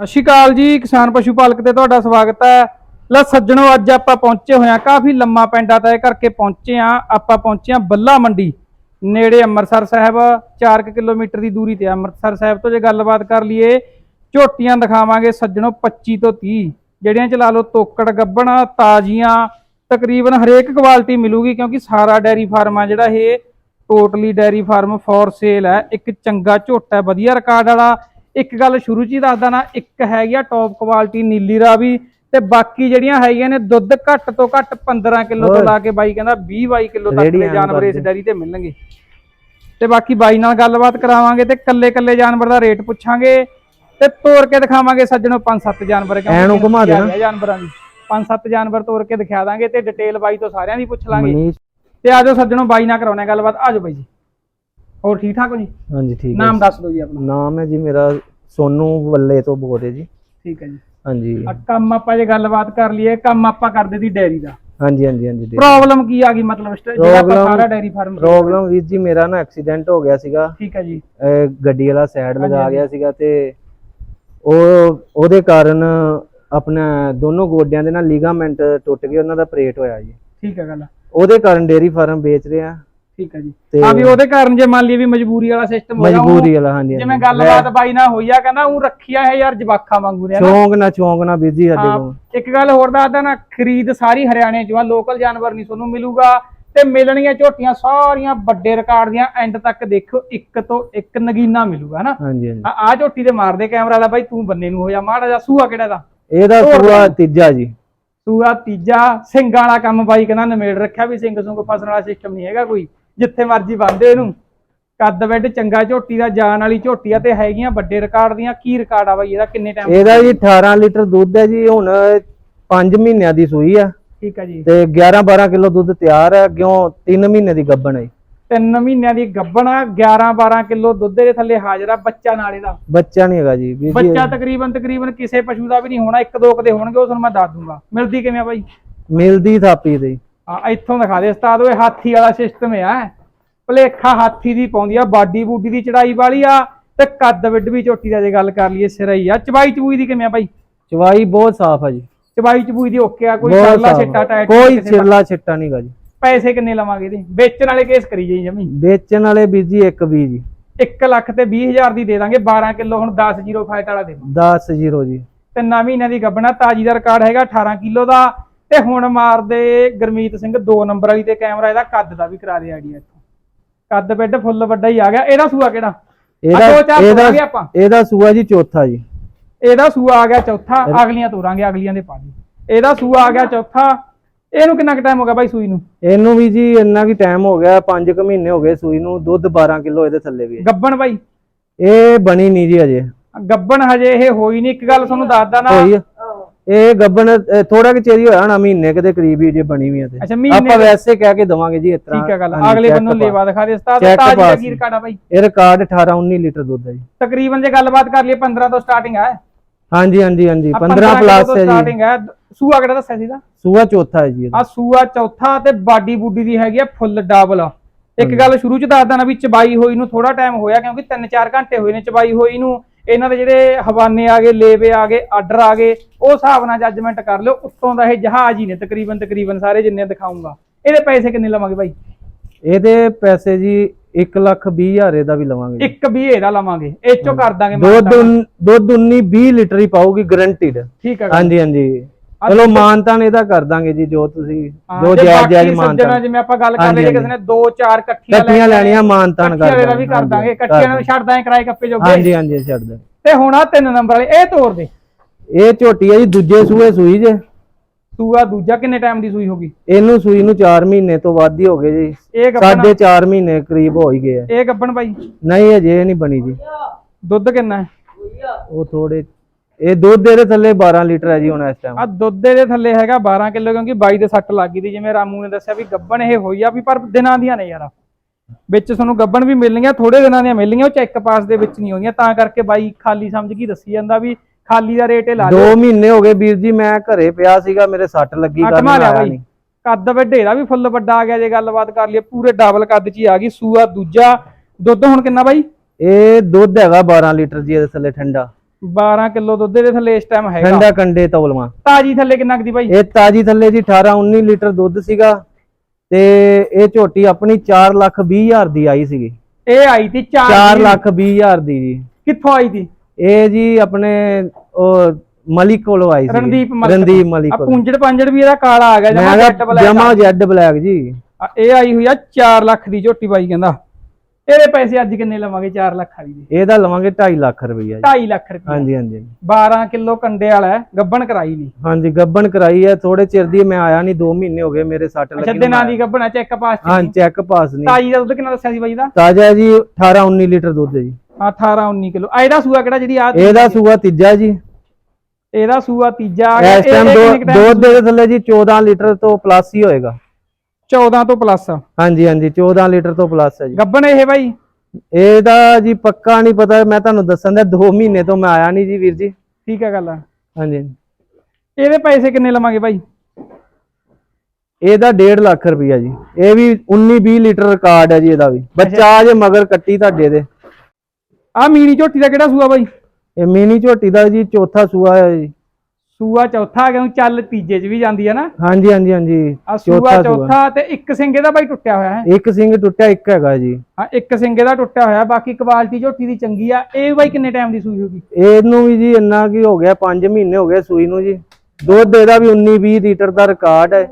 ਸਤਿ ਸ਼੍ਰੀ ਅਕਾਲ ਜੀ, ਕਿਸਾਨ ਪਸ਼ੂ ਪਾਲਕ ਤੇ ਤੁਹਾਡਾ ਸਵਾਗਤ ਹੈ। ਲੈ ਸੱਜਣੋ, ਅੱਜ ਆਪਾਂ ਪਹੁੰਚੇ ਹੋਏ ਆ ਕਾਫੀ ਲੰਮਾ ਪੈਂਡਾ ਤੈਅ ਕਰਕੇ ਪਹੁੰਚੇ ਆ ਆਪਾਂ ਪਹੁੰਚੇ ਆ ਬੱਲਾ ਮੰਡੀ, ਨੇੜੇ ਅੰਮ੍ਰਿਤਸਰ ਸਾਹਿਬ 4 ਕਿਲੋਮੀਟਰ ਦੀ ਦੂਰੀ ਤੇ ਅੰਮ੍ਰਿਤਸਰ ਸਾਹਿਬ ਤੋਂ ਜੇ ਗੱਲਬਾਤ ਕਰ ਲਈਏ, ਝੋਟੀਆਂ ਦਿਖਾਵਾਂਗੇ ਸੱਜਣੋ 25 ਤੋਂ 30 ਜਿਹੜੀਆਂ ਚਲਾ ਲਓ ਤੋਕੜ, ਗੱਬਣ, ਤਾਜ਼ੀਆਂ, ਤਕਰੀਬਨ ਹਰੇਕ ਕੁਆਲਿਟੀ ਮਿਲੂਗੀ ਕਿਉਂਕਿ ਸਾਰਾ ਡੈਰੀ ਫਾਰਮ ਆ ਜਿਹੜਾ ਇਹ, totally dairy farm for sale ਹੈ। ਇੱਕ ਚੰਗਾ ਝੋਟਾ ਹੈ, ਵਧੀਆ ਰਿਕਾਰਡ ਵਾਲਾ। ਇੱਕ ਗੱਲ ਸ਼ੁਰੂ ਚ ਹੀ ਦੱਸਦਾ ਨਾ ਇੱਕ ਹੈਗੀ ਆ ਟੌਪ ਕੁਆਲਿਟੀ ਨੀਲੀ ਰਾਵੀ ਤੇ ਬਾਕੀ ਜਿਹੜੀਆਂ ਹੈਗੀਆਂ ਨੇ ਦੁੱਧ ਘੱਟ ਤੋਂ ਘੱਟ 15 ਕਿਲੋ ਤੋਂ। ਲਾ ਕੇ ਬਾਈ ਕਹਿੰਦਾ 20 22 ਕਿਲੋ ਤੱਕ ਦੇ ਜਾਨਵਰ ਇਸ। ਡੈਰੀ ਤੇ ਮਿਲਣਗੇ ਤੇ ਬਾਕੀ ਬਾਈ ਨਾਲ ਗੱਲਬਾਤ ਕਰਾਵਾਂਗੇ ਤੇ ਕੱਲੇ ਕੱਲੇ ਜਾਨਵਰ ਦਾ ਰੇਟ ਪੁੱਛਾਂਗੇ ਤੇ ਤੋੜ ਕੇ ਦਿਖਾਵਾਂਗੇ ਸੱਜਣੋ ਪੰਜ ਸੱਤ ਜਾਨਵਰ ਕਿਉਂਕਿ ਐਨੂੰ ਘੁਮਾ ਦੇਣਾ। ਜਾਨਵਰਾਂ ਦੀ ਪੰਜ ਸੱਤ ਜਾਨਵਰ ਤੋੜ ਕੇ ਦਿਖਾ ਦਾਂਗੇ ਤੇ ਡਿਟੇਲ ਬਾਈ ਤੋਂ ਸਾਰਿਆਂ ਦੀ ਪੁੱਛ ਲਾਂਗੇ ਤੇ ਆਜੋ ਸੱਜਣੋ ਬਾਈ ਨਾਲ ਕਰਾਉਣੇ ਗੱਲਬਾਤ ਆਜੋ ਬਾਈ ਜੀ ਹੋਰ ਠੀਕ ਠਾਕ ਹੋ ਜੀ? ਹਾਂਜੀ ਠੀਕ ਹੈ ਨਾਮ ਦੱਸ ਦਿਓ ਜੀ ਆਪਣਾ। ਨਾਮ ਹੈ ਜੀ ਮੇਰਾ ਸੋਨੂ ਵੱਲੇ ਤੋਂ ਬੋਲ ਰਹੇ ਜੀ। ਠੀਕ ਹੈ ਜੀ। ਹਾਂਜੀ। ਆ ਕੰਮ ਆਪਾਂ ਜੇ ਗੱਲਬਾਤ ਕਰ ਲਈਏ ਕੰਮ ਆਪਾਂ ਕਰਦੇ ਦੀ ਡੈਰੀ ਦਾ। ਹਾਂਜੀ ਹਾਂਜੀ ਹਾਂਜੀ ਜੀ ਪ੍ਰੋਬਲਮ ਕੀ ਆ ਗਈ? ਮਤਲਬ ਸਟ- ਜਿਹੜਾ ਆਪਾਂ Problem- ਸਾਰਾ ਡੈਰੀ ਫਾਰਮ ਪ੍ਰੋਬਲਮ ਵੀਰ ਜੀ ਮੇਰਾ ਨਾ ਐਕਸੀਡੈਂਟ ਹੋ ਗਿਆ ਸੀਗਾ। ਠੀਕ ਹੈ ਜੀ। ਅਹ ਗੱਡੀ ਵਾਲਾ ਸਾਈਡ ਹਾਂਜੀ, ਲਗਾ ਹਾਂਜੀ। ਗਿਆ ਸੀਗਾ ਤੇ ਉਹ ਉਹਦੇ ਕਾਰਨ ਆਪਣਾ ਦੋਨੋਂ ਗੋਡਿਆਂ ਦੇ ਨਾਲ ਲੀਗਾਮੈਂਟ ਟੁੱਟ ਗਏ ਉਹਨਾਂ ਦਾ ਆਪਰੇਟ ਹੋਇਆ ਜੀ। ਠੀਕ ਹੈ ਗੱਲ। ਉਹਦੇ ਕਾਰਨ ਡੇਰੀ ਫਾਰਮ ਵੇਚ ਰਹੇ ਆ। ਠੀਕ ਹੈ ਜੀ। ਹਾਂ ਵੀ ਉਹਦੇ ਕਾਰਨ ਜੇ ਮੰਨ ਲਈਏ ਵੀ ਮਜਬੂਰੀ ਵਾਲਾ ਸਿਸਟਮ ਹੋਇਆ ਮਜਬੂਰੀ ਵਾਲਾ ਹਾਂਜੀ ਜਿਵੇਂ। ਗੱਲਬਾਤ ਬਾਈ ਨਾਲ ਹੋਈ ਆ ਕਹਿੰਦਾ ਉਹ ਰੱਖਿਆ ਹੈ ਯਾਰ ਜਵਾਖਾਂ ਵਾਂਗੂ ਨੇ ਸ਼ੌਂਕ ਨਾ? ਸ਼ੌਂਕ ਨਾ ਸਾਡੇ ਹਾਂ, ਕੋਲ। ਇੱਕ ਗੱਲ ਹੋਰ ਦੱਸਦਾ ਨਾ ਖਰੀਦ ਸਾਰੀ ਹਰਿਆਣੇ ਚ ਆ ਲੋਕਲ ਜਾਨਵਰ ਨਹੀਂ ਤੁਹਾਨੂੰ ਮਿਲੂਗਾ ਤੇ ਮਿਲਣੀਆਂ ਝੋਟੀਆਂ ਸਾਰੀਆਂ ਵੱਡੇ ਰਿਕਾਰਡ ਦੀਆਂ ਐਂਡ ਤੱਕ ਦੇਖਿਓ ਇੱਕ ਤੋਂ ਇੱਕ ਨਗੀਨਾ ਮਿਲੂਗਾ ਹਨਾ ਹਾਂਜੀ ਹਾਂਜੀ। ਆ ਝੋਟੀ ਦੇ ਮਾਰਦੇ ਕੈਮਰਾ ਵਾਲਾ ਬਾਈ ਤੂੰ ਬੰਨੇ ਨੂੰ ਹੋ ਜਾ ਮਾੜਾ ਜਾ ਸੂਆ ਕਿਹੜਾ ਦਾ ਇਹਦਾ ਬਾਈ। ਤੀਜਾ ਜੀ। ਸੂਆ ਤੀਜਾ ਸਿੰਘਾਂ ਵਾਲਾ ਕੰਮ ਬਾਈ ਕਹਿੰਦਾ ਨਿਮੇੜ ਰੱਖਿਆ ਵੀ ਸਿੰਘ ਸੁੰਗ ਫਸਣ ਵਾਲਾ ਸਿਸਟਮ ਨਹੀਂ ਹੈਗਾ ਕੋਈ। ਜਿੱਥੇ ਮਰਜ਼ੀ ਬੰਦੇ ਇਹਨੂੰ। ਕੱਦ ਬੈੱਡ ਚੰਗਾ ਝੋਟੀ ਦਾ ਜਾਨ ਵਾਲੀ ਝੋਟੀ ਆ ਤੇ ਹੈਗੀਆਂ ਵੱਡੇ ਰਿਕਾਰਡ ਦੀਆਂ। ਕੀ ਰਿਕਾਰਡ ਆ ਬਾਈ ਇਹਦਾ ਕਿੰਨੇ ਟਾਈਮ ਇਹਦਾ ਜੀ 18 ਲੀਟਰ ਦੁੱਧ ਹੈ ਜੀ ਹੁਣ 5 ਮਹੀਨਿਆਂ ਦੀ ਸੂਈ ਆ। ਠੀਕ ਆ ਜੀ। ਤੇ 11 12 ਕਿਲੋ ਦੁੱਧ ਤਿਆਰ ਹੈ ਕਿਉਂ 3 ਮਹੀਨੇ ਦੀ ਗੱਭਣ ਹੈ ਤਿੰਨ ਮਹੀਨਿਆਂ ਦੀ ਗੱਬਣਾ 11 12 ਕਿਲੋ ਦੁੱਧ ਦੇ ਥੱਲੇ ਹਾਜ਼ਰ ਆ ਬੱਚਾ ਨਾਲ ਇਹਦਾ। ਬੱਚਾ ਨਹੀਂ ਹੈਗਾ ਜੀ ਬੱਚਾ ਤਕਰੀਬਨ ਤਕਰੀਬਨ ਕਿਸੇ ਪਸ਼ੂ ਦਾ ਵੀ ਨਹੀਂ ਹੋਣਾ ਇੱਕ ਦੋ ਕਦੇ ਹੋਣਗੇ ਉਸ ਨੂੰ ਮੈਂ ਦੱਸ ਦੂੰਗਾ। ਮਿਲਦੀ ਕਿਵੇਂ ਆ ਬਾਈ? ਮਿਲਦੀ ਥਾਪੀ ਦੇ ਆ ਇੱਥੋਂ ਦਿਖਾ ਦੇ ਉਸਤਾਦ ਓਏ ਹਾਥੀ ਵਾਲਾ ਸਿਸਟਮ ਆ ਭਲੇਖਾ ਹਾਥੀ ਦੀ ਪਾਉਂਦੀ ਆ ਬਾਡੀ ਬੂਡੀ ਦੀ ਚੜਾਈ ਵਾਲੀ ਆ ਤੇ ਕੱਦ ਵਿੱਡ ਵੀ ਝੋਟੀ ਦਾ ਜੇ ਗੱਲ ਕਰ ਲਈਏ ਸਿਰਈ ਆ। ਚਬਾਈ ਚਬੂਈ ਦੀ ਕਿਵੇਂ ਆ ਬਾਈ ਚਵਾਈ ਬਹੁਤ ਸਾਫ਼ ਹੈ ਜੀ। ਚਬਾਈ ਚਬੂਈ ਦੀ ਓਕੇ ਆ ਕੋਈ ਬਹੁਤ ਸਰਲਾ ਸਾਫ਼ ਛਿੱਟਾ ਆ। ਟਾਇਟ ਕੋਈ ਛਿਰਲਾ ਛਿੱਟਾ ਨਹੀਂ ਗਾ ਜੀ। ਪੈਸੇ ਕਿੰਨੇ ਲਵਾਂਗੇ ਇਹਦੇ? ਵੇਚਣ ਵਾਲੇ ਕੇਸ ਕਰੀ ਜਾਈ ਜਮੀ। ਵੇਚਣ ਵਾਲੇ ਵੀਰ ਜੀ ਇੱਕ ਵੀ ਜੀ। 1 ਲੱਖ ਤੇ 20000 ਦੀ ਦੇ ਦਾਂਗੇ 12 ਕਿਲੋ ਹੁਣ 10 ਜ਼ੀਰੋ ਫਾਈਟ ਵਾਲਾ ਦੇ 10 ਜ਼ੀਰੋ ਜੀ। ਤਿੰਨਾਂ ਮਹੀਨਿਆਂ ਦੀ ਗੱਬਣਾ ਤਾਜੀ ਦਾ ਰਿਕਾਰਡ ਹੈਗਾ 18 ਕਿਲੋ ਦਾ। ਤੇ ਹੁਣ ਮਾਰਦੇ ਗੁਰਮੀਤ ਸਿੰਘ 2 ਨੰਬਰ ਵਾਲੀ ਤੇ ਕੈਮਰਾ ਇਹਦਾ ਕੱਦ ਦਾ ਵੀ ਕਰਾ ਦੇ ਆਈਡੀਆ ਇੱਥੋਂ। ਕੱਦ ਬੈੱਡ ਫੁੱਲ ਵੱਡਾ ਹੀ ਆ ਗਿਆ। ਇਹਦਾ ਸੂਆ ਕਿਹੜਾ? ਇਹਦਾ ਦੋ ਇਹਦਾ ਇਹਦਾ ਸੂਆ ਜੀ ਚੌਥਾ ਜੀ। ਇਹਦਾ ਸੂਆ ਆ ਗਿਆ ਚੌਥਾ ਅਗਲੀਆਂ ਤੋਰਾਂਗੇ ਅਗਲੀਆਂ ਦੇ ਪਾ ਦੇ ਇਹਦਾ ਸੂਆ ਆ ਗਿਆ ਚੌਥਾ। ਇਹਨੂੰ ਕਿੰਨਾ ਕੁ ਟਾਈਮ ਹੋ ਗਿਆ ਬਾਈ ਸੂਈ ਨੂੰ? ਇਹਨੂੰ ਵੀ ਜੀ ਇੰਨਾ ਕੀ ਟਾਈਮ ਹੋ ਗਿਆ 5 ਕੁ ਮਹੀਨੇ ਹੋ ਗਏ ਸੂਈ ਨੂੰ। ਦੁੱਧ 12 ਕਿਲੋ ਇਹਦੇ ਥੱਲੇ ਵੀ। ਗੱਬਣ ਬਾਈ? ਇਹ ਬਣੀ ਨਹੀਂ ਜੀ ਅਜੇ। ਗੱਬਣ ਹਜੇ ਇਹ ਹੋਈ ਨਹੀਂ। ਇੱਕ ਗੱਲ ਤੁਹਾਨੂੰ ਦੱਸਦਾ ਨਾ। ਇਹ ਗੱਬਣ ਥੋੜਾ ਕਿ ਚੇਰੀ ਹੋਇਆ ਨਾ ਮਹੀਨੇ ਕਦੇ ਕਰੀਬ ਹੀ ਜੇ ਬਣੀ ਵੀ ਆ ਤੇ। ਆਪਾਂ ਵੈਸੇ ਕਹਿ ਕੇ ਦਵਾਂਗੇ ਜੀ ਇਸ ਤਰ੍ਹਾਂ। ਠੀਕ ਹੈ ਗੱਲ। ਅਗਲੇ ਬੰਨੋਂ। ਲੇਵਾ ਦਿਖਾ ਦੇ ਉਸਤਾਦ ਤਾਜੀ ਦਾ। ਕੀ ਰਿਕਾਰਡ ਆ ਬਾਈ। ਇਹ ਰਿਕਾਰਡ 18 19 ਲੀਟਰ ਦੁੱਧ ਹੈ ਜੀ। ਤਕਰੀਬਨ ਜੇ ਗੱਲਬਾਤ ਕਰ ਲਈਏ 15 ਤੋਂ ਸਟਾਰਟਿੰਗ ਹੈ ਹਾਂਜੀ ਹਾਂਜੀ ਹਾਂਜੀ। ਆਹ 15 ਕਿਲੋ ਪਲੱਸ ਹੈ ਜੀ। ਸਟਾਰਟਿੰਗ ਹੈ ਸੂਆ ਕਿਹੜਾ ਦੱਸਿਆ ਸੀਦਾ ਸੂਆ ਚੌਥਾ ਹੈ ਜੀ। ਆ ਸੂਆ ਚੌਥਾ ਤੇ ਬਾਡੀ ਬੂਡੀ ਦੀ ਹੈਗੀ ਆ ਫੁੱਲ ਡਬਲ। ਇੱਕ ਗੱਲ ਸ਼ੁਰੂ ਚ ਦੱਸਦਾ ਨਾ ਵੀ ਚਬਾਈ ਹੋਈ ਨੂੰ ਥੋੜਾ ਟਾਈਮ ਹੋਇਆ ਕਿਉਂਕਿ 3-4 ਘੰਟੇ ਹੋਏ ਨੇ ਚਬਾਈ ਹੋਈ ਨੂੰ। ਇਹਨਾਂ ਦੇ ਜਿਹੜੇ ਹਵਾਨੇ ਆ ਗਏ ਲੇਵੇ ਆ ਗਏ ਆਰਡਰ ਆ ਗਏ ਉਹ ਹਿਸਾਬ ਨਾਲ ਜੱਜਮੈਂਟ ਕਰ ਲਿਓ ਉੱਤੋਂ ਦਾ ਇਹ ਜਹਾਜ਼ ਹੀ ਨੇ ਤਕਰੀਬਨ ਤਕਰੀਬਨ ਸਾਰੇ ਜਿੰਨੇ ਦਿਖਾਉਂਗਾ। ਇਹਦੇ ਪੈਸੇ ਕਿੰਨੇ ਲਵਾਂਗੇ ਬਾਈ? ਇਹਦੇ ਪੈਸੇ ਜੀ 1 ਲੱਖ 20 ਹਜ਼ਾਰ ਇਹਦਾ ਵੀ ਲਵਾਂਗੇ ਇੱਕ ਵੀ ਇਹਦਾ ਲਵਾਂਗੇ ਇਹ ਚੋਂ ਕਰ ਦਾਂਗੇ ਦੁੱਧ ਦੁੱਧ 19 20 ਲੀਟਰ ਹੀ ਪਾਊਗੀ ਗਰੰਟਿਡ ਠੀਕ ਹੈ ਹਾਂਜੀ ਹਾਂਜੀ। ਚਲੋ ਮਾਨਤਾਨ ਇਹਦਾ ਕਰ ਦਾਂਗੇ ਜੀ ਜੋ ਤੁਸੀਂ ਜੋ ਜੇ ਜਾਇਜ਼ ਜਾਇਜ਼ ਮਾਨਤਾਨ। ਜਿਵੇਂ ਆਪਾਂ ਗੱਲ ਕਰ ਲਈ ਜੇ ਕਿਸੇ। ਨੇ 2-4 ਇਕੱਠੀਆਂ ਇਕੱਠੀਆਂ ਲੈਣੀਆਂ ਮਾਨਤਾਨ ਕਰ ਵਾਲੇ ਦਾ ਵੀ ਕਰ ਦਾਂਗੇ ਇਕੱਠੀਆਂ ਨੂੰ ਛੱਡ ਦਾਂਗੇ ਕਿਰਾਏ ਕੱਪੇ ਜੋਗੇ। ਹਾਂਜੀ ਹਾਂਜੀ ਛੱਡ ਦੇ ਤੇ ਹੁਣ ਆ ਤਿੰਨ ਨੰਬਰ ਵਾਲੇ ਇਹ ਤੋੜ ਦੇ। ਇਹ ਝੋਟੀ ਹੈ ਜੀ ਦੂਜੇ ਸੂਏ ਸੂਈ ਜੇ। ਸੂਆ ਦੂਜਾ ਕਿੰਨੇ ਟਾਈਮ ਦੀ ਸੂਈ ਹੋਗੀ ਇਹਨੂੰ ਸੂਈ ਨੂੰ 4 ਮਹੀਨੇ ਤੋਂ ਵੱਧ ਹੀ ਹੋ ਗਏ ਜੀ। ਸਾਢੇ 4 ਮਹੀਨੇ ਕਰੀਬ ਹੋ ਹੀ ਗਏ ਆ। ਇਹ ਗੱਬਣ ਬਾਈ। ਨਹੀਂ ਅਜੇ ਨਹੀਂ ਬਣੀ ਜੀ। ਦੁੱਧ ਕਿੰਨਾ ਹੈ? ਉਹ ਥੋੜੇ ਇਹ ਦੁੱਧ ਇਹਦੇ ਥੱਲੇ 12 ਲੀਟਰ ਹੈ ਜੀ ਹੁਣ ਇਸ ਟਾਈਮ ਆ ਦੁੱਧ ਦੇ ਥੱਲੇ ਹੈਗਾ 12 ਕਿਲੋ ਕਿਉਂਕਿ ਬਾਈ ਦੇ ਸੱਟ ਲੱਗ ਗਈ ਦੀ ਜਿਵੇਂ ਰਾਮੂ ਨੇ ਦੱਸਿਆ ਵੀ ਗੱਬਣ ਇਹ ਹੋਈ ਆ ਵੀ ਪਰ ਦਿਨਾਂ ਦੀਆਂ ਨੇ ਯਾਰ। ਵਿੱਚ ਤੁਹਾਨੂੰ ਗੱਬਣ ਵੀ ਮਿਲਣਗੀਆਂ ਥੋੜੇ ਦਿਨਾਂ ਦੀਆਂ ਮਿਲਣਗੀਆਂ ਉਹ ਚੈੱਕ ਪਾਸ ਦੇ ਵਿੱਚ ਨਹੀਂ ਆਉਂਦੀਆਂ। ਤਾਂ ਕਰਕੇ ਬਾਈ ਖਾਲੀ ਸਮਝ ਕੇ ਦੱਸੀ ਜਾਂਦਾ ਵੀ ਖਾਲੀ ਦਾ ਰੇਟ ਇਹ ਲਾ 2 ਮਹੀਨੇ ਹੋ ਗਏ ਵੀਰ ਜੀ ਮੈਂ ਘਰੇ ਪਿਆ ਸੀਗਾ ਮੇਰੇ ਸੱਟ ਲੱਗੀ ਕਰਨ ਆਇਆ ਨਹੀਂ ਕੱਦ ਵੱਡੇ ਦਾ ਵੀ ਫੁੱਲ ਵੱਡਾ ਆ ਗਿਆ ਜੇ ਗੱਲਬਾਤ ਕਰ ਲਈਏ ਪੂਰੇ ਡਬਲ ਕੱਦ 'ਚ ਹੀ ਆ ਗਈ ਸੂਆ ਦੂਜਾ। ਦੁੱਧ ਹੁਣ ਕਿੰਨਾ ਬਾਈ? ਇਹ ਦੁੱਧ ਹੈਗਾ 12 ਲੀਟਰ ਜੀ ਇਹਦੇ ਥੱਲੇ ਠੰਡਾ। 12 ਕਿਲੋ ਦੁੱਧ ਦੇ ਥੱਲੇ ਇਸ ਟਾਈਮ ਹੈਗਾ। ਠੰਡਾ ਕੰਡੇ ਤੌਲਵਾ। ਤਾਜੀ ਥੱਲੇ ਕਿੰਨਾ ਕੁ ਦੀ ਬਾਈ? ਇਹ ਤਾਜੀ ਥੱਲੇ ਜੀ 18 19 ਲੀਟਰ ਦੁੱਧ ਸੀਗਾ ਤੇ ਇਹ ਝੋਟੀ ਆਪਣੀ 4 ਲੱਖ 20 ਹਜ਼ਾਰ ਦੀ ਆਈ ਸੀਗੀ। ਇਹ ਆਈ ਤੀ 4 4 ਲੱਖ 20 ਹਜ਼ਾਰ ਦੀ ਜੀ। ਕਿੱਥੋਂ ਆਈ ਤੀ? ਇਹ ਜੀ ਆਪਣੇ ਉਹ ਮਲਿਕ ਕੋਲੋਂ ਆਈ ਸੀ ਰਣਦੀਪ ਮਲਿਕ ਰਣਦੀਪ ਮਲਿਕ ਆ ਕੋਲੋਂ। ਪੁੰਜੜ ਪਾਂਜੜ ਵੀ ਇਹਦਾ ਕਾਲਾ ਆ ਗਿਆ ਜਮਾ ਬਲੈਕ ਜੈਡ ਬਲੈਕ ਜੀ। ਇਹ ਆਈ ਹੋਈ ਆ 4 ਲੱਖ ਦੀ ਝੋਟੀ ਬਾਈ ਕਹਿੰਦਾ। ਇਹਦੇ ਪੈਸੇ ਅੱਜ ਕਿੰਨੇ ਲਵਾਂਗੇ? 4 ਲੱਖ ਵਾਲੀ ਦੇ। ਇਹਦਾ ਲਵਾਂਗੇ 2.5 ਲੱਖ ਰੁਪਈਆ ਜੀ। 2.5 ਲੱਖ ਰੁਪਏ ਹਾਂਜੀ ਹਾਂਜੀ 12 ਕਿਲੋ ਕੰਡੇ ਵਾਲਾ ਹੈ, ਗੱਬਣ ਕਰਾਈ ਨਹੀਂ। ਹਾਂਜੀ ਗੱਬਣ ਕਰਾਈ ਹੈ ਥੋੜੇ ਚਿਰ ਦੀ ਮੈਂ ਆਇਆ ਨਹੀਂ 2 ਮਹੀਨੇ ਹੋ ਗਏ ਮੇਰੇ ਸੱਟ ਅੱਛਾ ਲੱਗੀ ਦਿਨਾਂ ਦੀ ਗੱਬਣਾ ਚੈੱਕ ਪਾਸ ਹਾਂ ਚੈੱਕ ਪਾਸ ਨਹੀਂ। ਤਾਜੀ ਦਾ ਦੁੱਧ ਕਿੰਨਾ ਦੱਸਿਆ ਸੀ ਬਾਈ ਦਾ? ਤਾਜ਼ਾ ਹੈ ਜੀ 18 19 ਲੀਟਰ ਦੁੱਧ ਹੈ ਜੀ। ਆ 18 19 ਕਿਲੋ। ਆ ਇਹਦਾ ਸੂਆ ਕਿਹੜਾ ਜਿਹੜੀ ਆ ਇਹਦਾ ਸੂਆ ਤੀਜਾ ਜੀ। ਇਹਦਾ ਸੂਆ ਤੀਜਾ ਆ ਗਿਆ। ਇਸ ਟਾਈਮ ਇਹ ਕਿੰਨੇ ਕੁ time- ਦੁੱਧ ਦੇ ਥੱਲੇ ਜੀ 14 ਲੀਟਰ ਤੋਂ ਪਲੱਸ ਹੀ ਹੋਏਗਾ। 14 ਤੋਂ ਪਲੱਸ ਹਾਂਜੀ ਹਾਂਜੀ 14 ਲੀਟਰ ਤੋਂ ਪਲੱਸ ਹੈ ਜੀ। ਗੱਬਣ ਇਹ ਬਾਈ? ਇਹਦਾ ਜੀ ਪੱਕਾ ਨਹੀਂ ਪਤਾ ਮੈਂ ਤੁਹਾਨੂੰ ਦੱਸਣ ਦਾ 2 ਮਹੀਨੇ ਤੋਂ ਮੈਂ ਆਇਆ ਨਹੀਂ ਜੀ ਵੀਰ ਜੀ। ਠੀਕ ਆ ਗੱਲ ਹਾਂਜੀ। ਇਹਦੇ ਪੈਸੇ ਕਿੰਨੇ ਲਵਾਂਗੇ ਬਾਈ? ਇਹਦਾ 1.5 ਲੱਖ ਰੁਪਈਆ ਜੀ। ਇਹ ਵੀ 19 20 ਲੀਟਰ ਰਿਕਾਰਡ ਹੈ ਜੀ ਇਹਦਾ ਵੀ। ਬੱਚਾ ਜੇ ਮਗਰ ਕੱਟੀ ਤੁਹਾਡੇ ਦੇ। ਆ ਮੀਣੀ ਝੋਟੀ ਦਾ ਕਿਹੜਾ ਸੂਆ ਬਾਈ? ਇਹ ਮਿਨੀ ਝੋਟੀ ਦਾ ਜੀ ਚੌਥਾ ਸੂਆ ਹੈ ਜੀ। ਸੂਆ ਚੌਥਾ ਕਿਉਂ ਚੱਲ ਤੀਜੇ 'ਚ ਵੀ ਜਾਂਦੀ ਆ ਨਾ? ਹਾਂਜੀ ਹਾਂਜੀ ਹਾਂਜੀ। ਆ ਸੂਆ ਚੌਥਾ ਤੇ ਇੱਕ ਸਿੰਗੇ ਦਾ ਬਾਈ ਟੁੱਟਿਆ ਹੋਇਆ ਹੈ। ਇੱਕ ਸਿੰਘ ਟੁੱਟਿਆ ਇੱਕ ਹੈਗਾ ਜੀ। ਹਾਂ ਇੱਕ ਸਿੰਗੇ ਦਾ ਟੁੱਟਿਆ ਹੋਇਆ ਬਾਕੀ ਕੁਆਲਿਟੀ ਝੋਟੀ ਦੀ ਚੰਗੀ ਆ। ਇਹ ਬਾਈ ਕਿੰਨੇ ਟਾਈਮ ਦੀ ਸੂਈ ਹੋਗੀ ਇਹਨੂੰ ਵੀ ਜੀ ਇੰਨਾ ਕੀ ਹੋ ਗਿਆ 5 ਮਹੀਨੇ ਹੋ ਗਏ ਸੂਈ ਨੂੰ ਜੀ। ਦੁੱਧ ਇਹਦਾ ਵੀ 19 20 ਲੀਟਰ ਦਾ ਰਿਕਾਰਡ ਹੈ।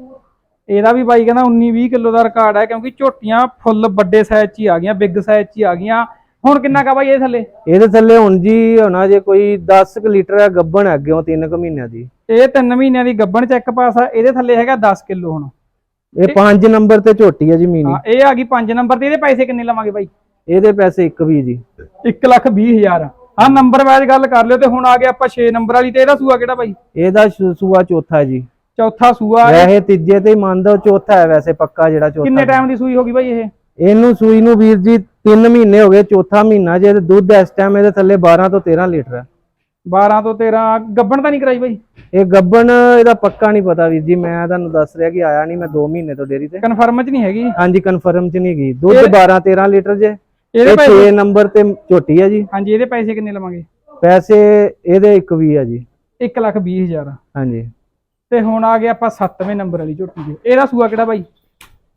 ਇਹਦਾ ਵੀ ਬਾਈ ਕਹਿੰਦਾ 19 20 ਕਿਲੋ ਦਾ ਰਿਕਾਰਡ ਹੈ ਕਿਉਂਕਿ ਝੋਟੀਆਂ ਫੁੱਲ ਵੱਡੇ ਸਾਈਜ਼ 'ਚ ਹੀ ਆ ਗਈਆਂ ਬਿਗ ਸਾਈਜ਼ 'ਚ ਹੀ ਆ ਗਈਆਂ। ਹੁਣ ਕਿੰਨਾ ਕਾ ਬਾਈ ਇਹ ਥੱਲੇ? ਇਹਦੇ ਥੱਲੇ ਹੁਣ ਜੀ ਹੋਣਾ ਜੇ ਕੋਈ 10 ਕੁ ਲੀਟਰ ਹੈ ਗੱਬਣ ਹੈ ਅੱਗੇੋਂ 3 ਕੁ ਮਹੀਨਿਆਂ ਦੀ। ਇਹ 3 ਮਹੀਨਿਆਂ ਦੀ ਗੱਬਣ ਚੈੱਕ ਪਾਸ ਆ ਇਹਦੇ ਥੱਲੇ ਹੈਗਾ 10 ਕਿਲੋ ਹੁਣ। ਇਹ 5 ਨੰਬਰ ਤੇ ਝੋਟੀ ਹੈ ਜੀ ਮੀਨੀ। ਹਾਂ ਇਹ ਆ ਗਈ 5 ਨੰਬਰ ਤੇ ਇਹਦੇ ਪੈਸੇ ਕਿੰਨੇ ਲਵਾਂਗੇ ਬਾਈ? ਇਹਦੇ ਪੈਸੇ ਇੱਕ ਵੀ ਜੀ। 1 ਲੱਖ 20 ਹਜ਼ਾਰ। ਹਾਂ ਨੰਬਰ ਵਾਈਜ਼ ਗੱਲ ਕਰ ਲਿਓ ਤੇ ਹੁਣ ਆ ਗਿਆ ਆਪਾਂ 6 ਨੰਬਰ ਵਾਲੀ ਤੇ ਇਹਦਾ ਸੂਆ ਕਿਹੜਾ ਬਾਈ? ਇਹਦਾ ਸੂਆ ਚੌਥਾ ਹੈ ਜੀ। ਚੌਥਾ ਸੂਆ ਹੈ। ਵੈਸੇ ਤੀਜੇ ਤੇ ਹੀ ਮੰਨਦਾ ਚੌਥਾ ਹੈ ਵੈਸੇ ਪੱਕਾ ਜਿਹੜਾ ਚੌਥਾ ਕਿੰਨੇ ਟਾਈਮ ਦੀ ਸੂਈ ਹੋਗੀ ਬਾਈ ਇਹ? ਇਹਨੂੰ ਸੂਈ ਨੂੰ ਵੀਰ ਜੀ 3 ਮਹੀਨੇ ਹੋ ਗਏ ਚੌਥਾ ਮਹੀਨਾ ਜੇ ਦੁੱਧ ਇਸ ਟਾਈਮ ਇਹਦੇ ਥੱਲੇ 12 ਤੋਂ 13 ਲੀਟਰ ਹੈ। 12 ਤੋਂ 13 ਗੱਬਣ ਤਾਂ ਨਹੀਂ ਕਰਾਈ ਬਾਈ? ਇਹ ਗੱਬਣ ਇਹਦਾ ਪੱਕਾ ਨਹੀਂ ਪਤਾ ਵੀਰ ਜੀ ਮੈਂ ਤੁਹਾਨੂੰ ਦੱਸ ਰਿਹਾ ਕਿ ਆਇਆ ਨਹੀਂ ਮੈਂ 2 ਮਹੀਨੇ ਤੋਂ ਡੇਰੀ ਤੇ। ਕਨਫਰਮ ਚ ਨਹੀਂ ਹੈਗੀ? ਹਾਂਜੀ ਕਨਫਰਮ ਚ ਨਹੀਂ ਗਈ ਦੁੱਧ 12 13 ਲੀਟਰ ਜੇ। ਇਹਦੇ ਇਹ 6 ਨੰਬਰ ਤੇ ਝੋਟੀ ਹੈ ਜੀ। ਹਾਂਜੀ ਇਹਦੇ ਪੈਸੇ ਕਿੰਨੇ ਲਵਾਂਗੇ? ਪੈਸੇ ਇਹਦੇ ਇੱਕ ਵੀ ਆ ਜੀ। 1 ਲੱਖ 20 ਹਜ਼ਾਰ। ਹਾਂਜੀ। ਤੇ ਹੁਣ ਆ ਗਿਆ ਆਪਾਂ 7ਵੇਂ ਨੰਬਰ ਵਾਲੀ ਝੋਟੀ ਦੇ। ਇਹਦਾ ਸੂਆ ਕਿਹੜਾ ਬਾਈ?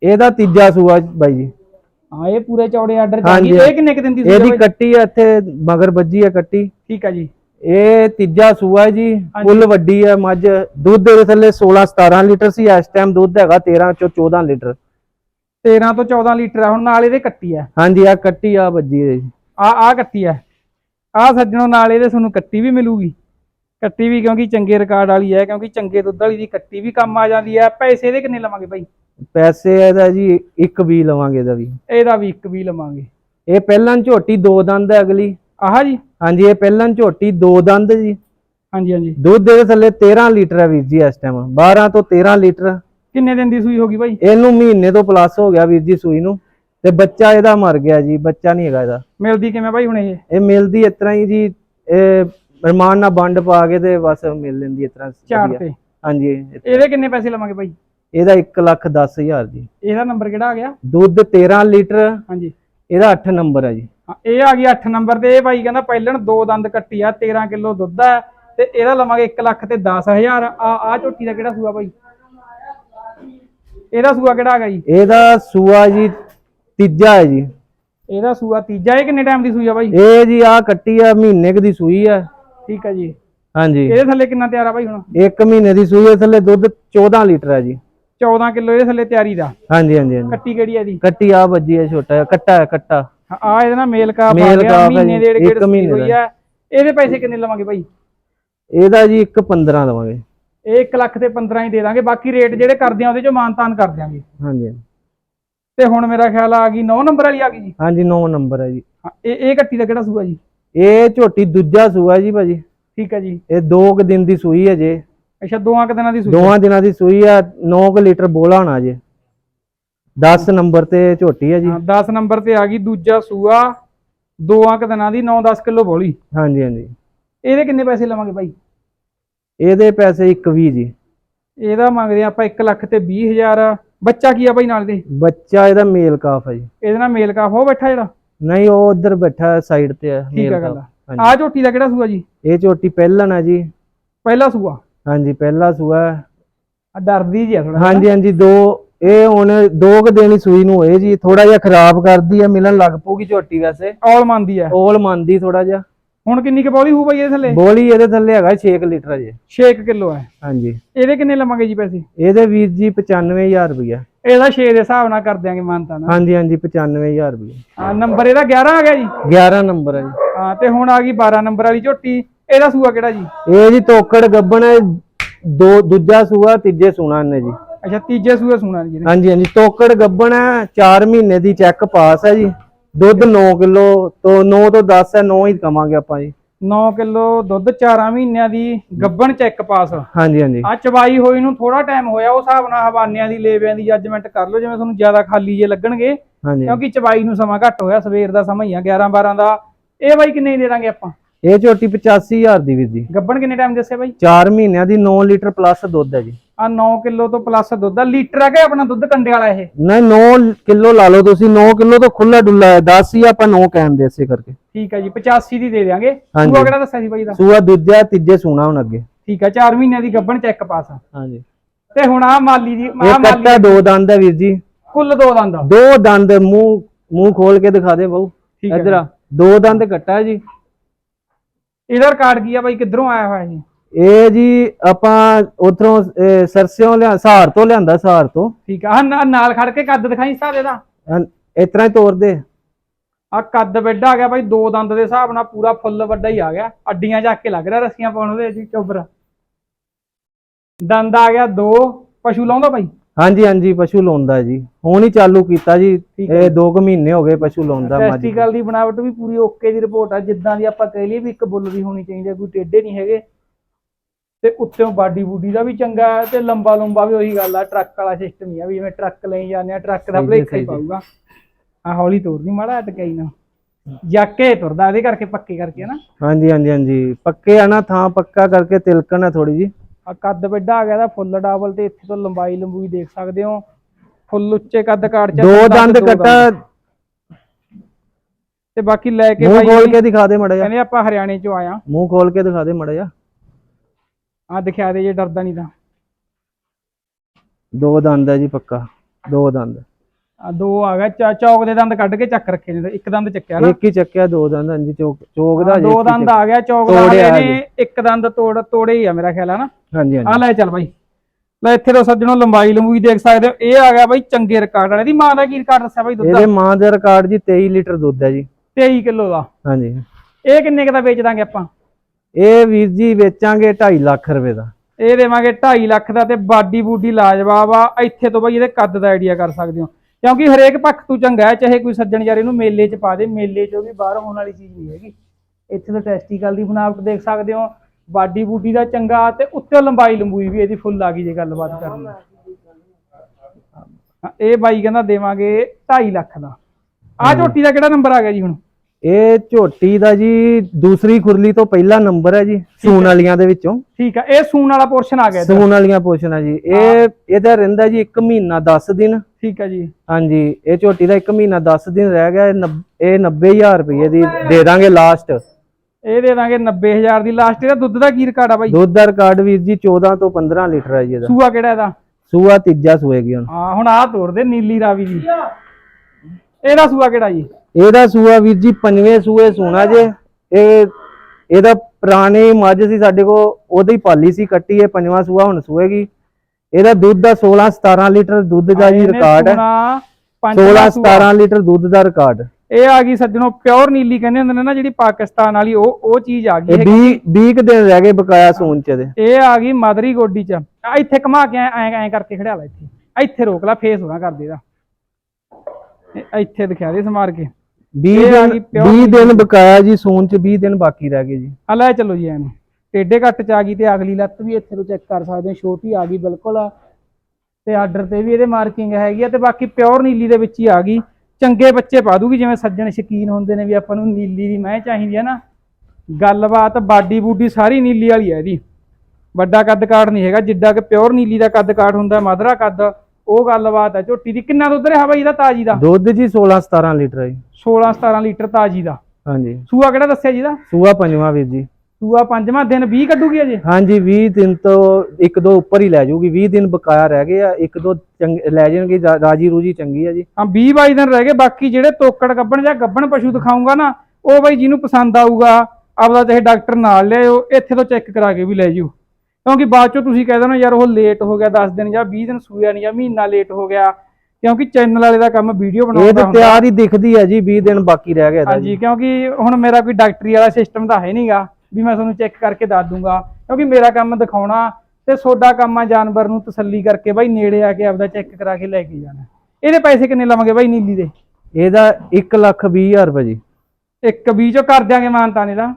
ਇਹਦਾ ਤੀਜਾ ਸੂਆ ਬਾਈ ਜੀ। ਹਾਂ ਇਹ ਪੂਰੇ ਚੌੜੇ ਆਰਡਰ ਚ ਆ ਹਾਂਜੀ। ਗਈ ਇਹ ਕਿੰਨੇ ਕੁ ਦਿਨ ਦੀ ਸੂਈ ਆ ਇਹਦੀ ਕੱਟੀ ਹੈ ਇੱਥੇ ਮਗਰ ਵੱਜੀ ਹੈ ਕੱਟੀ। ਠੀਕ ਆ ਜੀ। ਇਹ ਤੀਜਾ ਸੂਆ ਹੈ ਜੀ ਫੁੱਲ ਵੱਡੀ ਹੈ ਮੱਝ ਦੁੱਧ ਦੇ ਥੱਲੇ 16 17 ਲੀਟਰ ਸੀ ਇਸ ਟਾਈਮ ਦੁੱਧ ਹੈਗਾ 13 ਚੋਂ 14 ਲੀਟਰ। 13 ਤੋਂ 14 ਲੀਟਰ ਆ ਹੁਣ ਨਾਲ ਇਹਦੇ ਕੱਟੀ ਆ। ਹਾਂਜੀ ਆ ਕੱਟੀ ਆ ਵੱਜੀ ਹੈ ਜੀ ਆ ਆ ਕੱਟੀ ਆ। ਆ ਸੱਜਣੋ ਨਾਲ ਇਹਦੇ ਤੁਹਾਨੂੰ ਕੱਟੀ ਵੀ ਮਿਲੂਗੀ। ਕੱਟੀ ਵੀ ਕਿਉਂਕਿ ਚੰਗੇ ਰਿਕਾਰਡ ਵਾਲੀ ਹੈ ਕਿਉਂਕਿ ਚੰਗੇ ਦੁੱਧ ਵਾਲੀ ਦੀ ਕੱਟੀ ਵੀ ਕੰਮ ਆ ਜਾਂਦੀ ਹੈ ਪੈਸੇ ਇਹਦੇ ਕਿੰਨੇ ਲਵਾਂਗੇ ਬਾਈ? ਪੈਸੇ ਇਹਦਾ ਜੀ ਇੱਕ ਵੀ ਲਵਾਂਗੇ ਇਹਦਾ ਵੀ। ਇਹਦਾ ਵੀ ਇੱਕ ਵੀ ਲਵਾਂਗੇ। ਇਹ ਪਹਿਲਾਂ ਝੋਟੀ ਦੋ ਦੰਦ ਹੈ ਅਗਲੀ। ਆਹ ਜੀ। ਹਾਂਜੀ ਇਹ ਪਹਿਲਾਂ ਝੋਟੀ ਦੋ ਦੰਦ ਜੀ। ਹਾਂਜੀ ਹਾਂਜੀ। ਦੁੱਧ ਦੇ ਥੱਲੇ 13 ਲੀਟਰ ਹੈ ਵੀਰ ਜੀ ਇਸ ਟਾਈਮ 12 ਤੋਂ 13 ਲੀਟਰ। ਕਿੰਨੇ ਦਿਨ ਦੀ ਸੂਈ ਹੋਗੀ ਬਾਈ? ਇਹਨੂੰ ਮਹੀਨੇ ਤੋਂ ਪਲੱਸ ਹੋ ਗਿਆ ਵੀਰ ਜੀ ਸੂਈ ਨੂੰ। ਤੇ ਬੱਚਾ ਇਹਦਾ ਮਰ ਗਿਆ ਜੀ ਬੱਚਾ ਨਹੀਂ ਹੈਗਾ ਇਹਦਾ। ਮਿਲਦੀ ਕਿਵੇਂ ਬਾਈ ਹੁਣ ਇਹ? ਇਹ ਮਿਲਦੀ ਇਸ ਤਰ੍ਹਾਂ ਹੀ ਜੀ ਇਹ ਰਮਾਨ ਨਾਲ ਬੰਡ ਪਾ ਕੇ ਤੇ ਬਸ ਮਿਲ ਲੈਂਦੀ ਇਸ ਤਰ੍ਹਾਂ ਚਾਰ ਵਧੀਆ। ਤੇ। ਹਾਂਜੀ ਇਹਦੇ ਕਿੰਨੇ ਪੈਸੇ ਲਵਾਂਗੇ ਬਾਈ? ਇਹਦਾ 1 ਲੱਖ 10 ਹਜ਼ਾਰ ਜੀ। ਇਹਦਾ ਨੰਬਰ ਕਿਹੜਾ ਆ ਗਿਆ? ਦੁੱਧ 13 ਲੀਟਰ ਹਾਂਜੀ। ਇਹਦਾ 8 ਨੰਬਰ ਹੈ ਜੀ। ਹਾਂ, ਇਹ ਆ ਗਈ 8 ਨੰਬਰ ਤੇ। ਇਹ ਬਾਈ ਕਹਿੰਦਾ ਪਹਿਲਣ ਦੋ ਦੰਦ ਕੱਟੀ ਆ 13 ਕਿਲੋ ਦੁੱਧ ਆ। ਤੇ ਇਹਦਾ ਲਵਾਂਗੇ 1 ਲੱਖ ਤੇ 10000 ਆ ਆ ਝੋਟੀ ਦਾ ਕਿਹੜਾ ਸੂਆ ਬਾਈ? ਇਹਦਾ ਸੂਆ ਕਿਹੜਾ ਹੈਗਾ ਜੀ? ਇਹਦਾ ਸੂਆ ਜੀ ਤੀਜਾ ਹੈ ਜੀ। ਇਹਦਾ ਸੂਆ ਤੀਜਾ ਇਹ ਕਿੰਨੇ ਟਾਈਮ ਦੀ ਸੂਈ ਆ ਬਾਈ? ਇਹ ਜੀ ਆ ਕੱਟੀ ਆ ਮਹੀਨੇ ਕੁ ਦੀ ਸੂਈ ਆ। ਠੀਕ ਆ ਜੀ। ਹਾਂਜੀ। ਇਹਦੇ ਥੱਲੇ ਕਿੰਨਾ ਤਿਆਰ ਆ ਬਾਈ ਹੁਣ? ਇੱਕ ਮਹੀਨੇ ਦੀ ਸੂਈ ਹੈ ਥੱਲੇ ਦੁੱਧ 14 ਲੀਟਰ ਹੈ ਜੀ। 14 ਕਿਲੋ ਇਹਦੇ ਥੱਲੇ ਤਿਆਰੀ ਦਾ। ਹਾਂਜੀ ਹਾਂਜੀ ਹਾਂਜੀ। ਕੱਟੀ ਕਿਹੜੀ ਆ ਇਹਦੀ? ਕੱਟੀ ਆ ਵੱਜੀ ਹੈ ਛੋਟਾ ਜਿਹਾ, ਕੱਟਾ ਹੈ ਕੱਟਾ ਆ ਇਹਦੇ ਨਾਲ ਮੇਲ ਕਾਪ ਆ ਮੇਲ ਗਿਆ ਕਾਪ ਹੈ ਮਹੀਨੇ ਜੀ, ਡੇਢ ਇੱਕ ਮਹੀਨੇ ਹੋਈ ਆ। ਇਹਦੇ ਪੈਸੇ ਕਿੰਨੇ ਲਵਾਂਗੇ ਬਾਈ? ਇਹਦਾ ਜੀ ਇੱਕ 15 ਦਵਾਂਗੇ। ਇਹ 1 ਲੱਖ ਤੇ 15 ਹੀ ਦੇ ਦਾਂਗੇ ਬਾਕੀ ਰੇਟ ਜਿਹੜੇ ਕਰਦੇ ਆ ਉਹਦੇ ਚੋਂ ਮਾਨਤਾਨ ਕਰ ਦਿਆਂਗੇ। ਹਾਂਜੀ। ਤੇ ਹੁਣ ਮੇਰਾ ਖਿਆਲ ਆ ਗਈ 9 ਨੰਬਰ ਵਾਲੀ ਆ ਗਈ ਜੀ? ਹਾਂਜੀ 9 ਨੰਬਰ ਹੈ ਜੀ। ਹਾਂ, ਇਹ ਇਹ ਕੱਟੀ ਦਾ ਕਿਹੜਾ ਸੂਆ ਜੀ? ਇਹ ਝੋਟੀ ਦੂਜਾ ਸੂਆ ਜੀ ਭਾਜੀ। ਠੀਕ ਆ ਜੀ। ਇਹ 2 ਕੁ ਦਿਨ ਦੀ ਸੂਈ ਹੈ ਜੇ। ਅੱਛਾ ਦੋਆਂ ਕੁ ਦਿਨਾਂ ਦੀ ਸੂਈ ਦੋਵਾਂ ਦਿਨਾਂ ਦੀ ਸੂਈ ਆ 9 ਕੁ ਲੀਟਰ ਬੋਲਾ ਹੋਣਾ ਜੇ। 10 ਨੰਬਰ ਤੇ ਝੋਟੀ ਹੈ ਜੀ। ਹਾਂ 10 ਨੰਬਰ ਤੇ ਆ ਗਈ ਦੂਜਾ ਸੂਆ ਦੋਆਂ ਕੁ ਦਿਨਾਂ ਦੀ 9-10 ਕਿਲੋ ਬੋਲੀ। ਹਾਂਜੀ ਹਾਂਜੀ। ਇਹਦੇ ਕਿੰਨੇ ਪੈਸੇ ਲਵਾਂਗੇ ਬਾਈ? ਇਹਦੇ ਪੈਸੇ ਇੱਕ ਵੀ ਜੀ। ਇਹਦਾ ਮੰਗਦੇ ਆ ਆਪਾਂ 1 ਲੱਖ ਤੇ 20 ਹਜ਼ਾਰ। ਬੱਚਾ ਕੀ ਆ ਬਾਈ ਨਾਲ ਦੇ? ਬੱਚਾ ਇਹਦਾ ਮੇਲ ਕਾਫ ਹੈ ਜੀ। ਇਹਦੇ ਨਾਲ ਮੇਲ ਕਾਫ ਉਹ ਬੈਠਾ ਜਿਹੜਾ? ਨਹੀਂ ਉਹ ਉਧਰ ਬੈਠਾ ਸਾਈਡ ਤੇ ਹੈ ਠੀਕ ਮੇਲ ਆ। ਗੱਲ ਕਾਫ ਆ ਝੋਟੀ ਦਾ ਕਿਹੜਾ ਸੂਆ ਜੀ? ਇਹ ਝੋਟੀ ਪਹਿਲਣ ਆ ਜੀ। ਪਹਿਲਾ ਸੂਆ? ਹਾਂਜੀ ਪਹਿਲਾ ਸੂਆ ਹੈ। ਆ ਡਰਦੀ ਜੀ ਆ ਥੋੜਾ ਹਾਂਜੀ ਹਾਂਜੀ ਦੋ ਇਹ ਹੁਣ ਦੋ ਕੁ ਦਿਨ ਹੀ ਸੂਈ ਨੂੰ ਹੋਏ ਜੀ। ਥੋੜਾ ਜਿਹਾ ਖਰਾਬ ਕਰਦੀ ਆ ਮਿਲਣ ਲੱਗ ਪਊਗੀ ਝੋਟੀ ਵੈਸੇ। ਔਲ ਮੰਦੀ ਆ। ਓਲ ਮੰਦੀ ਥੋੜਾ ਜਿਹਾ। ਹੁਣ ਕਿੰਨੀ ਕੁ ਬੋਲੀ ਹੋਊ ਬਾਈ ਇਹਦੇ ਥੱਲੇ? ਬੋਲੀ ਇਹਦੇ ਥੱਲੇ ਹੈਗਾ 6 ਲੀਟਰ ਜੀ 6 ਕਿਲੋ ਹੈ। ਹਾਂਜੀ। ਇਹਦੇ ਕਿੰਨੇ ਲਵਾਂਗੇ ਜੀ ਪੈਸੇ? ਇਹਦੇ ਵੀਰ ਜੀ 95000 ਰੁਪਇਆ ਇਹਦਾ 6 ਦੇ ਹਿਸਾਬ ਨਾਲ ਕਰ ਦਿਆਂਗੇ ਮਾਨਤਾ ਨਾ ਹਾਂਜੀ ਹਾਂਜੀ 95000 ਰੁਪਇਆ ਆ ਨੰਬਰ ਇਹਦਾ 11 ਆ ਗਿਆ ਜੀ? 11 ਨੰਬਰ ਹੈ ਜੀ। ਹਾਂ ਤੇ ਹੁਣ ਆ ਗਈ 12 ਨੰਬਰ ਵਾਲੀ ਝੋਟੀ। ਇਹਦਾ ਸੂਆ ਕਿਹੜਾ ਜੀ? ਇਹ ਜੀ ਤੋਕੜ ਗੱਬਣ ਦੋ ਦੂਜਾ ਸੂਆ ਤੀਜੇ ਸੂਣਾ ਨੇ ਜੀ। ਅੱਛਾ ਤੀਜੇ ਸੂਏ ਸੂਣਾ ਜੀ ਇਹਨੇ। ਹਾਂਜੀ ਹਾਂਜੀ ਤੋਕੜ ਗੱਬਣ ਹੈ 4 ਮਹੀਨੇ ਦੀ ਚੈੱਕ ਪਾਸ ਹੈ ਜੀ। ਦੁੱਧ 9 ਕਿਲੋ ਤੋਂ 9 ਤੋਂ 10 ਹੈ 9 ਹੀ ਕਵਾਂਗੇ ਆਪਾਂ ਜੀ। 9 ਕਿਲੋ ਦੁੱਧ 4 ਮਹੀਨਿਆਂ ਦੀ ਗੱਬਣ ਚੈੱਕ ਪਾਸ। ਹਾਂਜੀ ਹਾਂਜੀ। ਆ ਚਵਾਈ ਹੋਈ ਨੂੰ ਥੋੜਾ ਟਾਈਮ ਹੋਇਆ ਉਸ ਹਿਸਾਬ ਨਾਲ ਹਵਾਨਿਆਂ ਦੀ ਲੇਵਿਆਂ ਦੀ ਜੱਜਮੈਂਟ ਕਰ ਲਓ ਜਿਵੇਂ ਤੁਹਾਨੂੰ ਜ਼ਿਆਦਾ ਖਾਲੀ ਜੇ ਲੱਗਣਗੇ। ਹਾਂਜੀ। ਕਿਉਂਕਿ ਚਵਾਈ ਨੂੰ ਸਮਾਂ ਘੱਟ ਹੋਇਆ ਸਵੇਰ ਦਾ ਸਮਾਂ ਹੀ ਆ 11 12 ਦਾ। ਇਹ ਬਾਈ ਕਿੰਨੇ ਦੀ ਦੇ ਦਾਂਗੇ ਆਪਾਂ? ਇਹ ਝੋਟੀ 85000 ਦੀ ਵੀਰ ਜੀ। ਗੱਬਣ ਕਿੰਨੇ ਟਾਈਮ ਦੱਸਿਆ ਬਾਈ? 4 ਮਹੀਨਿਆਂ ਦੀ 9 ਲੀਟਰ ਪਲੱਸ ਦੁੱਧ ਹੈ ਜੀ। ਆ 9 ਕਿਲੋ ਤੋਂ ਪਲੱਸ ਦੁੱਧ ਆ। ਲੀਟਰ ਆ ਕੇ ਆਪਣਾ ਦੁੱਧ ਕੰਡੇ ਵਾਲਾ ਇਹ? ਨਹੀਂ 9 ਕਿਲੋ ਲਾ ਲਓ ਤੁਸੀਂ। 9 ਕਿਲੋ ਤੋਂ ਖੁੱਲਾ ਡੁੱਲਾ ਹੈ। 10 ਹੀ ਆਪਾਂ 9 ਕਹਿੰਦੇ ਇਸੇ ਕਰਕੇ। ਠੀਕ ਹੈ ਜੀ 85 ਦੀ ਦੇ ਹਾਂਜੀ। ਸੂਆ ਕਿਹੜਾ ਦੱਸਿਆ ਸੀ ਬਾਈ ਦਾ? ਸੂਆ ਦੂਜਾ ਤੀਜੇ ਸੂਣਾ ਹੁਣ ਅੱਗੇ। ਠੀਕ ਹੈ 4 ਮਹੀਨਿਆਂ ਦੀ ਗੱਬਣ ਚੈੱਕ ਪਾਸ ਆ। ਹਾਂਜੀ। ਤੇ ਹੁਣ ਆ ਮਾਲੀ ਦੀ ਇਹ ਆ ਮਾਲੀ ਕੱਟਾ ਦੋ ਦੰਦ ਹੈ ਵੀਰ ਜੀ। ਕੁੱਲ ਦੋ ਦੰਦ। ਦੋ ਦੰਦ। ਮੂੰਹ ਮੂੰਹ ਖੋਲ ਕੇ ਦਿਖਾ ਦੇ ਬਾਊ। ਇਧਰ ਆ। ਦੋ ਦੰਦ ਕੱਟਾ ਜੀ। ਇਹਦਾ ਰਿਕਾਰਡ ਕੀ ਆ ਬਾਈ? ਕਿੱਧਰੋਂ ਆਇਆ ਹੋਇਆ ਜੀ ਇਹ ਜੀ ਆਪਾਂ ਉਧਰੋਂ ਸਰਸਿਓਂ ਲਿਆ ਸਹਾਰ ਤੋਂ ਲਿਆਂਦਾ ਸਹਾਰ ਤੋਂ। ਠੀਕ ਆ। ਆਹ ਨਾ- ਨਾਲ ਖੜ ਕੇ ਕੱਦ ਦਿਖਾਈ ਹਿਸਾਬ ਇਹਦਾ ਇਸ ਤਰ੍ਹਾਂ ਹੀ ਤੋਰਦੇ। ਆ ਕੱਦ ਵੱਡਾ ਆ ਗਿਆ ਬਾਈ ਦੋ ਦੰਦ ਦੇ ਹਿਸਾਬ ਨਾਲ ਪੂਰਾ ਫੁੱਲ ਵੱਡਾ ਹੀ ਆ ਗਿਆ। ਅੱਡੀਆਂ ਚੱਕ ਕੇ ਲੱਗ ਰਿਹਾ ਰੱਸੀਆਂ ਪਾਉਣ ਉਹਦੇ ਜੀ ਚੋਬਰ ਦੰਦ ਆ ਗਿਆ ਦੋ। ਪਸ਼ੂ ਲਾਉਂਦਾ ਬਾਈ? ਹਾਂਜੀ ਹਾਂਜੀ ਪਸ਼ੂ ਲਾਉਂਦਾ ਜੀ। ਹੁਣ ਹੀ ਚਾਲੂ ਕੀਤਾ ਜੀ। ਇਹ 2 ਕੁ ਮਹੀਨੇ ਹੋ ਗਏ ਪਸ਼ੂ ਲਾਉਂਦਾ ਮੱਝ ਟੈਸਟੀਕਲ ਦੀ ਬਣਾਵਟ ਵੀ ਪੂਰੀ ਓਕੇ ਦੀ ਰਿਪੋਰਟ ਆ। ਜਿੱਦਾਂ ਦੀ ਆਪਾਂ ਕਹਿ ਲਈਏ ਵੀ ਇੱਕ ਬੁੱਲ ਦੀ ਹੋਣੀ ਚਾਹੀਦੀ ਹੈ ਕੋਈ ਟੇਢੇ ਨਹੀਂ ਹੈਗੇ। ਤੇ ਉੱਤੋਂ ਬਾਡੀ ਬੂਡੀ ਦਾ ਵੀ ਚੰਗਾ ਹੈ ਤੇ ਲੰਬਾ ਲੰਬਾ ਵੀ ਉਹੀ ਗੱਲ ਆ ਟਰੱਕ ਵਾਲਾ ਸਿਸਟਮ ਹੀ ਆ ਵੀ ਜਿਵੇਂ ਟਰੱਕ ਲਈ ਜਾਂਦੇ ਆ ਟਰੱਕ ਦਾ ਭਲੇਖਾ ਹੀ। ਪਾਊਗਾ। ਆ ਹੌਲੀ ਤੋਰਨੀ ਮਾੜਾ ਟਕਾਈ ਨਾ। ਜਾਕੇ ਤੁਰਦਾ ਇਹਦੇ ਕਰਕੇ ਪੱਕੇ ਕਰਕੇ ਨਾ। ਹਾਂਜੀ ਹਾਂਜੀ ਹਾਂਜੀ। ਪੱਕੇ ਆ ਨਾ ਥਾਂ ਪੱਕਾ ਕਰਕੇ ਤਿਲਕਣ ਹੈ ਥੋੜੀ ਜੀ ਆ ਕੱਦ ਵੱਡਾ ਆ ਗਿਆ ਦਾ ਫੁੱਲ ਡਬਲ ਤੇ ਇੱਥੇ ਤੋਂ ਲੰਬਾਈ ਲੰਬੂਈ ਦੇਖ ਸਕਦੇ ਹੋ। ਫੁੱਲ ਉੱਚੇ ਕੱਦ ਕਾੜ ਚ ਦੋ ਦੰਦ ਕੱਟਾ। ਤੇ ਬਾਕੀ ਲੈ ਕੇ ਮੂੰਹ ਖੋਲ ਕੇ ਦਿਖਾ ਦੇ ਮੜਾ ਜਾ ਕਹਿੰਦੇ ਆਪਾਂ ਹਰਿਆਣੇ ਚੋਂ ਆਇਆ। ਮੂੰਹ ਖੋਲ ਕੇ ਦਿਖਾ ਦੇ ਮੜਾ ਜਾ ਆ ਦਿਖਾ ਦੇ ਜੇ ਡਰਦਾ ਨਹੀਂ ਤਾਂ। ਦੋ ਦੰਦ ਹੈ ਜੀ ਪੱਕਾ ਦੋ ਦੰਦ। ਆ ਦੋ ਆ ਗਿਆ ਚਾ- ਚੌਕ ਦੇ ਦੰਦ ਕੱਢ ਕੇ ਚੱਕ ਰੱਖੇ ਨੇ ਇੱਕ ਦੰਦ ਚੱਕਿਆ ਨਾ। ਇੱਕ ਹੀ ਚੱਕਿਆ ਦੋ ਦੰਦ ਹਾਂਜੀ ਚੌਕ ਚੌਕ ਦਾ ਹਾਂ, ਜੀ ਦੋ ਇੱਕ ਹੀ ਦੰਦ ਆ ਗਿਆ ਚੌਕ ਦਾ ਤੋੜਿਆ ਹਲੇ ਨੇ ਇੱਕ ਦੰਦ ਤੋੜ ਤੋੜੇ ਹੀ ਆ ਮੇਰਾ ਖਿਆਲ ਆ ਨਾ। ਚੱਕਿਆ। ਹਾਂਜੀ। ਆ ਹਾਂਜੀ ਲੈ ਚੱਲ ਬਾਈ। ਲੈ ਇੱਥੇ ਤੋਂ ਸੱਜਣੋ ਲੰਬਾਈ ਲੰਬੂਈ ਦੇਖ ਸਕਦੇ ਹੋ। ਇਹ ਆ ਗਿਆ ਬਾਈ ਚੰਗੇ ਰਿਕਾਰਡ ਵਾਲੇ। ਦੀ ਮਾਂ ਦਾ ਕੀ ਰਿਕਾਰਡ ਦੱਸਿਆ ਬਾਈ ਦੁੱਧ ਦਾ? ਇਹਦੇ ਮਾਂ ਦਾ ਰਿਕਾਰਡ ਜੀ 23 ਲੀਟਰ ਦੁੱਧ ਹੈ ਜੀ। 23 ਕਿਲੋ ਦਾ। ਹਾਂਜੀ। ਇਹ ਕਿੰਨੇ ਕ ਦਾ ਵੇਚ ਦਾਂਗੇ ਆਪਾਂ? ਇਹ ਵੀਰ ਜੀ ਵੇਚਾਂਗੇ 2.5 ਲੱਖ ਰੁਪਏ ਦਾ। ਇਹ ਦੇਵਾਂਗੇ 2.5 ਲੱਖ ਦਾ ਤੇ ਬਾਡੀ ਬੂਡੀ ਲਾਜਵਾਬ ਆ। ਇੱਥੇ ਤੋਂ ਬਾਈ ਇਹਦੇ ਕੱਦ ਦਾ ਆਈਡੀਆ ਕਰ ਸਕਦੇ ਹੋ। ਕਿਉਂਕਿ ਹਰੇਕ ਪੱਖ ਤੋਂ ਚੰਗਾ ਹੈ ਚਾਹੇ ਕੋਈ ਸੱਜਣ ਯਾਰ ਇਹਨੂੰ ਮੇਲੇ 'ਚ ਪਾ ਦੇ ਮੇਲੇ 'ਚੋਂ ਵੀ ਬਾਹਰ ਹੋਣ ਵਾਲੀ ਚੀਜ਼ ਨਹੀਂ ਹੈਗੀ। ਇੱਥੇ ਤੋਂ ਟੈਸਟੀਕਲ ਦੀ ਬਣਾਵਟ ਦੇਖ ਸਕਦੇ ਹੋ ਬਾਡੀ ਬੂਡੀ ਦਾ ਚੰਗਾ ਤੇ ਉੱਤੇ ਲੰਬਾਈ ਲੰਬੂਈ ਵੀ ਇਹਦੀ ਫੁੱਲ ਆ ਗਈ ਜੇ ਗੱਲਬਾਤ ਕਰਨੀ। ਹਾਂ, ਇਹ ਬਾਈ ਕਹਿੰਦਾ ਦੇਵਾਂਗੇ 2.5 ਲੱਖ ਦਾ। ਆ ਝੋਟੀ ਦਾ ਕਿਹੜਾ ਨੰਬਰ ਆ ਗਿਆ ਜੀ ਹੁਣ? ਇਹ ਝੋਟੀ ਦਾ ਜੀ ਦੂਸਰੀ ਖੁਰਲੀ ਤੋਂ ਪਹਿਲਾ ਨੰਬਰ ਹੈ ਜੀ ਸੂਣ ਵਾਲੀਆਂ ਦੇ ਵਿੱਚੋਂ। ਠੀਕ ਆ ਇਹ ਸੂਣ ਵਾਲਾ ਪੋਰਸ਼ਨ ਆ ਗਿਆ। ਸੂਣ ਵਾਲੀਆਂ ਪੋਸ਼ਨ ਹੈ ਜੀ। ਇਹ ਇਹਦਾ ਰਹਿੰਦਾ ਜੀ 1 ਮਹੀਨਾ 10 ਦਿਨ। ਠੀਕ ਆ ਜੀ। ਹਾਂਜੀ ਇਹ ਝੋਟੀ ਦਾ 1 ਮਹੀਨਾ 10 ਦਿਨ ਰਹਿ ਗਿਆ ਇਹ ਨੱਬ- ਇਹ 90000 ਰੁਪਏ ਦੀ ਦੇ ਦਾਂਗੇ ਲਾਸਟ ਇਹ ਦੇ ਦਾਂਗੇ 90000 ਦੀ ਲਾਸਟ ਇਹਦਾ ਦੁੱਧ ਦਾ ਕੀ ਰਿਕਾਰਡ ਆ ਬਾਈ? ਦੁੱਧ ਦਾ ਰਿਕਾਰਡ ਵੀਰ ਜੀ 14 ਤੋਂ 15 ਲੀਟਰ ਹੈ ਜੀ ਇਹਦਾ। ਸੂਆ ਕਿਹੜਾ ਇਹਦਾ? ਸੂਆ ਤੀਜਾ ਸੂਏਗੀ ਹੁਣ। ਹਾਂ ਹੁਣ ਆਹ ਤੋਰਦੇ ਨੀਲੀ ਰਾਵੀ ਦੀ। ਇਹਦਾ ਸੂਆ ਕਿਹੜਾ ਜੀ? ਇਹਦਾ ਸੂਆ ਵੀਰ ਜੀ ਪੰਜਵੇਂ ਸੂਏ ਸੋਣਾ ਜੇ। ਇਹ ਇਹਦਾ ਪੁਰਾਣੀ ਮੱਝ ਸੀ ਸਾਡੇ ਕੋ ਉਹਦੀ ਹੀ ਪਾਲੀ ਸੀ ਕੱਟੀ ਇਹ ਪੰਜਵਾਂ ਸੂਆ ਹੁਣ ਸੂਏਗੀ। ਇਹਦਾ ਦੁੱਧ ਦਾ 16 17 ਲੀਟਰ ਦੁੱਧ ਦਾ ਜੀ ਰਿਕਾਰਡ। ਹੈ ਸੂਣਾ ਪੰਜਵਾਂ 16 ਸੂਆ। 17 ਲੀਟਰ ਦੁੱਧ ਦਾ ਰਿਕਾਰਡ। ਇਹ ਆ ਗਈ ਸੱਜਣੋ ਪਿਓਰ ਨੀਲੀ ਕਹਿੰਦੇ ਹੁੰਦੇ ਨੇ ਨਾ ਜਿਹੜੀ ਪਾਕਿਸਤਾਨ ਵਾਲੀ ਉਹ ਉਹ ਚੀਜ਼ ਆ ਗਈ ਇਹ 20 20 ਕੁ ਦਿਨ ਰਹਿ ਗਏ ਬਕਾਇਆ ਸੂਣ ਚ ਦੇ ਇਹ ਆ ਗਈ ਮਾਦਰੀ ਗੋਡੀ ਚ। ਇੱਥੇ ਘੁਮਾ ਕੇ ਐ ਐ ਕਰਕੇ ਖੜਿਆ ਲੈ ਇੱਥੇ। ਇੱਥੇ ਰੋਕ ਲੈ ਫੇਸ ਹੋਣਾ ਕਰਦੇ ਇਹਦਾ ਇਹ ਇੱਥੇ ਦਿਖਾ ਦੇ ਸਮਾਰ ਕੇ। 20 ਇਹ ਆ ਦਿਨ ਗਈ pure 20 ਦਿਨ ਬਕਾਇਆ ਜੀ ਸੂਣ ਚ 20 ਦਿਨ ਬਾਕੀ ਰਹਿ ਗਏ ਜੀ। ਆ ਲੈ ਚਲੋ ਜੀ ਇਹਨੂੰ ਟੇਡੇ ਕੱਟ ਚ ਆ ਗਈ ਤੇ ਅਗਲੀ ਲੱਤ ਵੀ ਇੱਥੇ ਤੋਂ ਚੈੱਕ ਕਰ ਸਕਦੇ ਹੋ। ਛੋਟੀ ਆ ਗਈ ਬਿਲਕੁਲ। ਤੇ ਆਰਡਰ ਤੇ ਵੀ ਇਹਦੇ ਮਾਰਕਿੰਗ ਹੈਗੀ ਆ ਤੇ ਬਾਕੀ ਪਿਓਰ ਨੀਲੀ ਦੇ ਵਿੱਚ ਹੀ ਆ ਗਈ। ਚੰਗੇ ਬੱਚੇ ਪਾ ਦੂਗੀ ਜਿਵੇਂ ਸੱਜਣ ਸ਼ਕੀਨ ਹੁੰਦੇ ਨੇ ਵੀ ਆਪਾਂ ਨੂੰ ਨੀਲੀ ਦੀ ਮੈਂ ਚਾਹੀਦੀ ਆ ਨਾ। ਗੱਲਬਾਤ ਬਾਡੀ ਬੂਡੀ ਸਾਰੀ ਨੀਲੀ ਵਾਲੀ ਹੈ ਇਹਦੀ। ਵੱਡਾ ਕੱਦ ਕਾਠ ਨਹੀਂ ਹੈਗਾ ਜਿੱਡਾ ਕਿ ਪਿਓਰ ਨੀਲੀ ਦਾ ਕੱਦ ਕਾਠ ਹੁੰਦਾ ਮਧਰਾ ਕੱਦ। ਉਹ ਗੱਲਬਾਤ ਹੈ ਝੋਟੀ ਦੀ। ਕਿੰਨਾ ਦੁੱਧ ਰਿਹਾ ਬਾਈ ਇਹਦਾ ਤਾਜੀ ਦਾ? ਦੁੱਧ ਜੀ 16 17 ਲੀਟਰ ਹੈ ਜੀ। 16 17 ਲੀਟਰ ਤਾਜੀ ਦਾ। ਹਾਂਜੀ। ਸੂਆ ਕਿਹੜਾ ਦੱਸਿਆ ਜੀ ਦਾ ਸੂਆ ਪੰਜਵਾਂ ਵੀਰ ਜੀ। ਸੂਆ ਪੰਜਵਾਂ ਦਿਨ 20 ਕੱਢੂਗੀ ਅਜੇ? ਹਾਂਜੀ 20 ਦਿਨ ਤੋਂ ਇੱਕ ਦੋ ਉੱਪਰ ਹੀ ਲੈ ਜਾਊਗੀ। 20 ਦਿਨ ਬਕਾਇਆ ਰਹਿ ਗਏ ਆ ਇੱਕ ਦੋ ਚੰਗ ਲੈ ਜਾਣਗੇ ਰਾਜੀ ਰੂਜੀ ਚੰਗੀ ਆ ਜੀ। ਹਾਂ 20 22 ਦਿਨ ਰਹਿ ਗਏ ਬਾਕੀ ਜਿਹੜੇ ਤੋਕੜ ਗੱਬਣ ਜਾਂ ਗੱਬਣ ਪਸ਼ੂ ਦਿਖਾਉਂਗਾ ਨਾ ਉਹ ਬਾਈ ਜਿਹਨੂੰ ਪਸੰਦ ਆਊਗਾ ਆਪਦਾ ਚਾਹੇ ਡਾਕਟਰ ਨਾਲ ਲਿਆਓ ਇੱਥੇ ਤੋਂ ਚੈੱਕ ਕਰਾ ਕੇ ਵੀ ਲੈ ਜਿਓ ਕਿਉਂਕਿ ਬਾਅਦ ਚੋਂ ਤੁਸੀਂ ਕਹਿ ਦੇਣਾ ਯਾਰ ਉਹ ਲੇਟ ਹੋ ਗਿਆ 10 ਦਿਨ ਜਾਂ 20 ਦਿਨ ਸੂਇਆ ਨਹੀਂ ਜਾਂ ਮਹੀਨਾ ਲੇਟ ਹੋ ਗਿਆ ਕਿਉਂਕਿ ਚੈਨਲ ਵਾਲੇ ਦਾ ਕੰਮ ਵੀਡੀਓ ਇਹ ਬਣਾਉਣ ਦਾ ਤਾਂ ਹੁੰਦਾ। ਤਿਆਰ ਹੀ ਦਿਖਦੀ ਹੈ ਜੀ 20 ਦਿਨ ਬਾਕੀ ਰਹਿ ਗਏ ਹਾਂਜੀ ਕਿਉਂਕਿ ਹੁਣ ਮੇਰਾ ਕੋਈ ਡਾਕਟਰੀ ਵਾਲਾ ਸਿਸਟਮ ਤਾਂ ਹੈ ਨਹੀਂਗਾ ਵੀ ਮੈਂ ਤੁਹਾਨੂੰ ਚੈੱਕ ਕਰਕੇ ਦੱਸ ਦੂੰਗਾ। ਕਿਉਂਕਿ ਮੇਰਾ ਕੰਮ ਦਿਖਾਉਣਾ ਤੇ ਤੁਹਾਡਾ ਕੰਮ ਆ ਜਾਨਵਰ ਨੂੰ ਤਸੱਲੀ ਕਰਕੇ ਬਾਈ ਨੇੜੇ ਆ ਕੇ ਆਪਦਾ ਚੈੱਕ ਕਰਾ ਕੇ ਲੈ ਕੇ ਜਾਣਾ। ਇਹਦੇ ਪੈਸੇ ਕਿੰਨੇ ਲਵਾਂਗੇ ਬਾਈ ਨੀਲੀ ਦੇ? ਇਹਦਾ 1 ਲੱਖ 20 ਹਜ਼ਾਰ ਰੁਪਏ ਜੀ। ਇੱਕ ਵੀਹ ਚੋਂ ਕਰ ਦਿਆਂਗੇ ਮਾਨਤਾਨ ਇਹਦਾ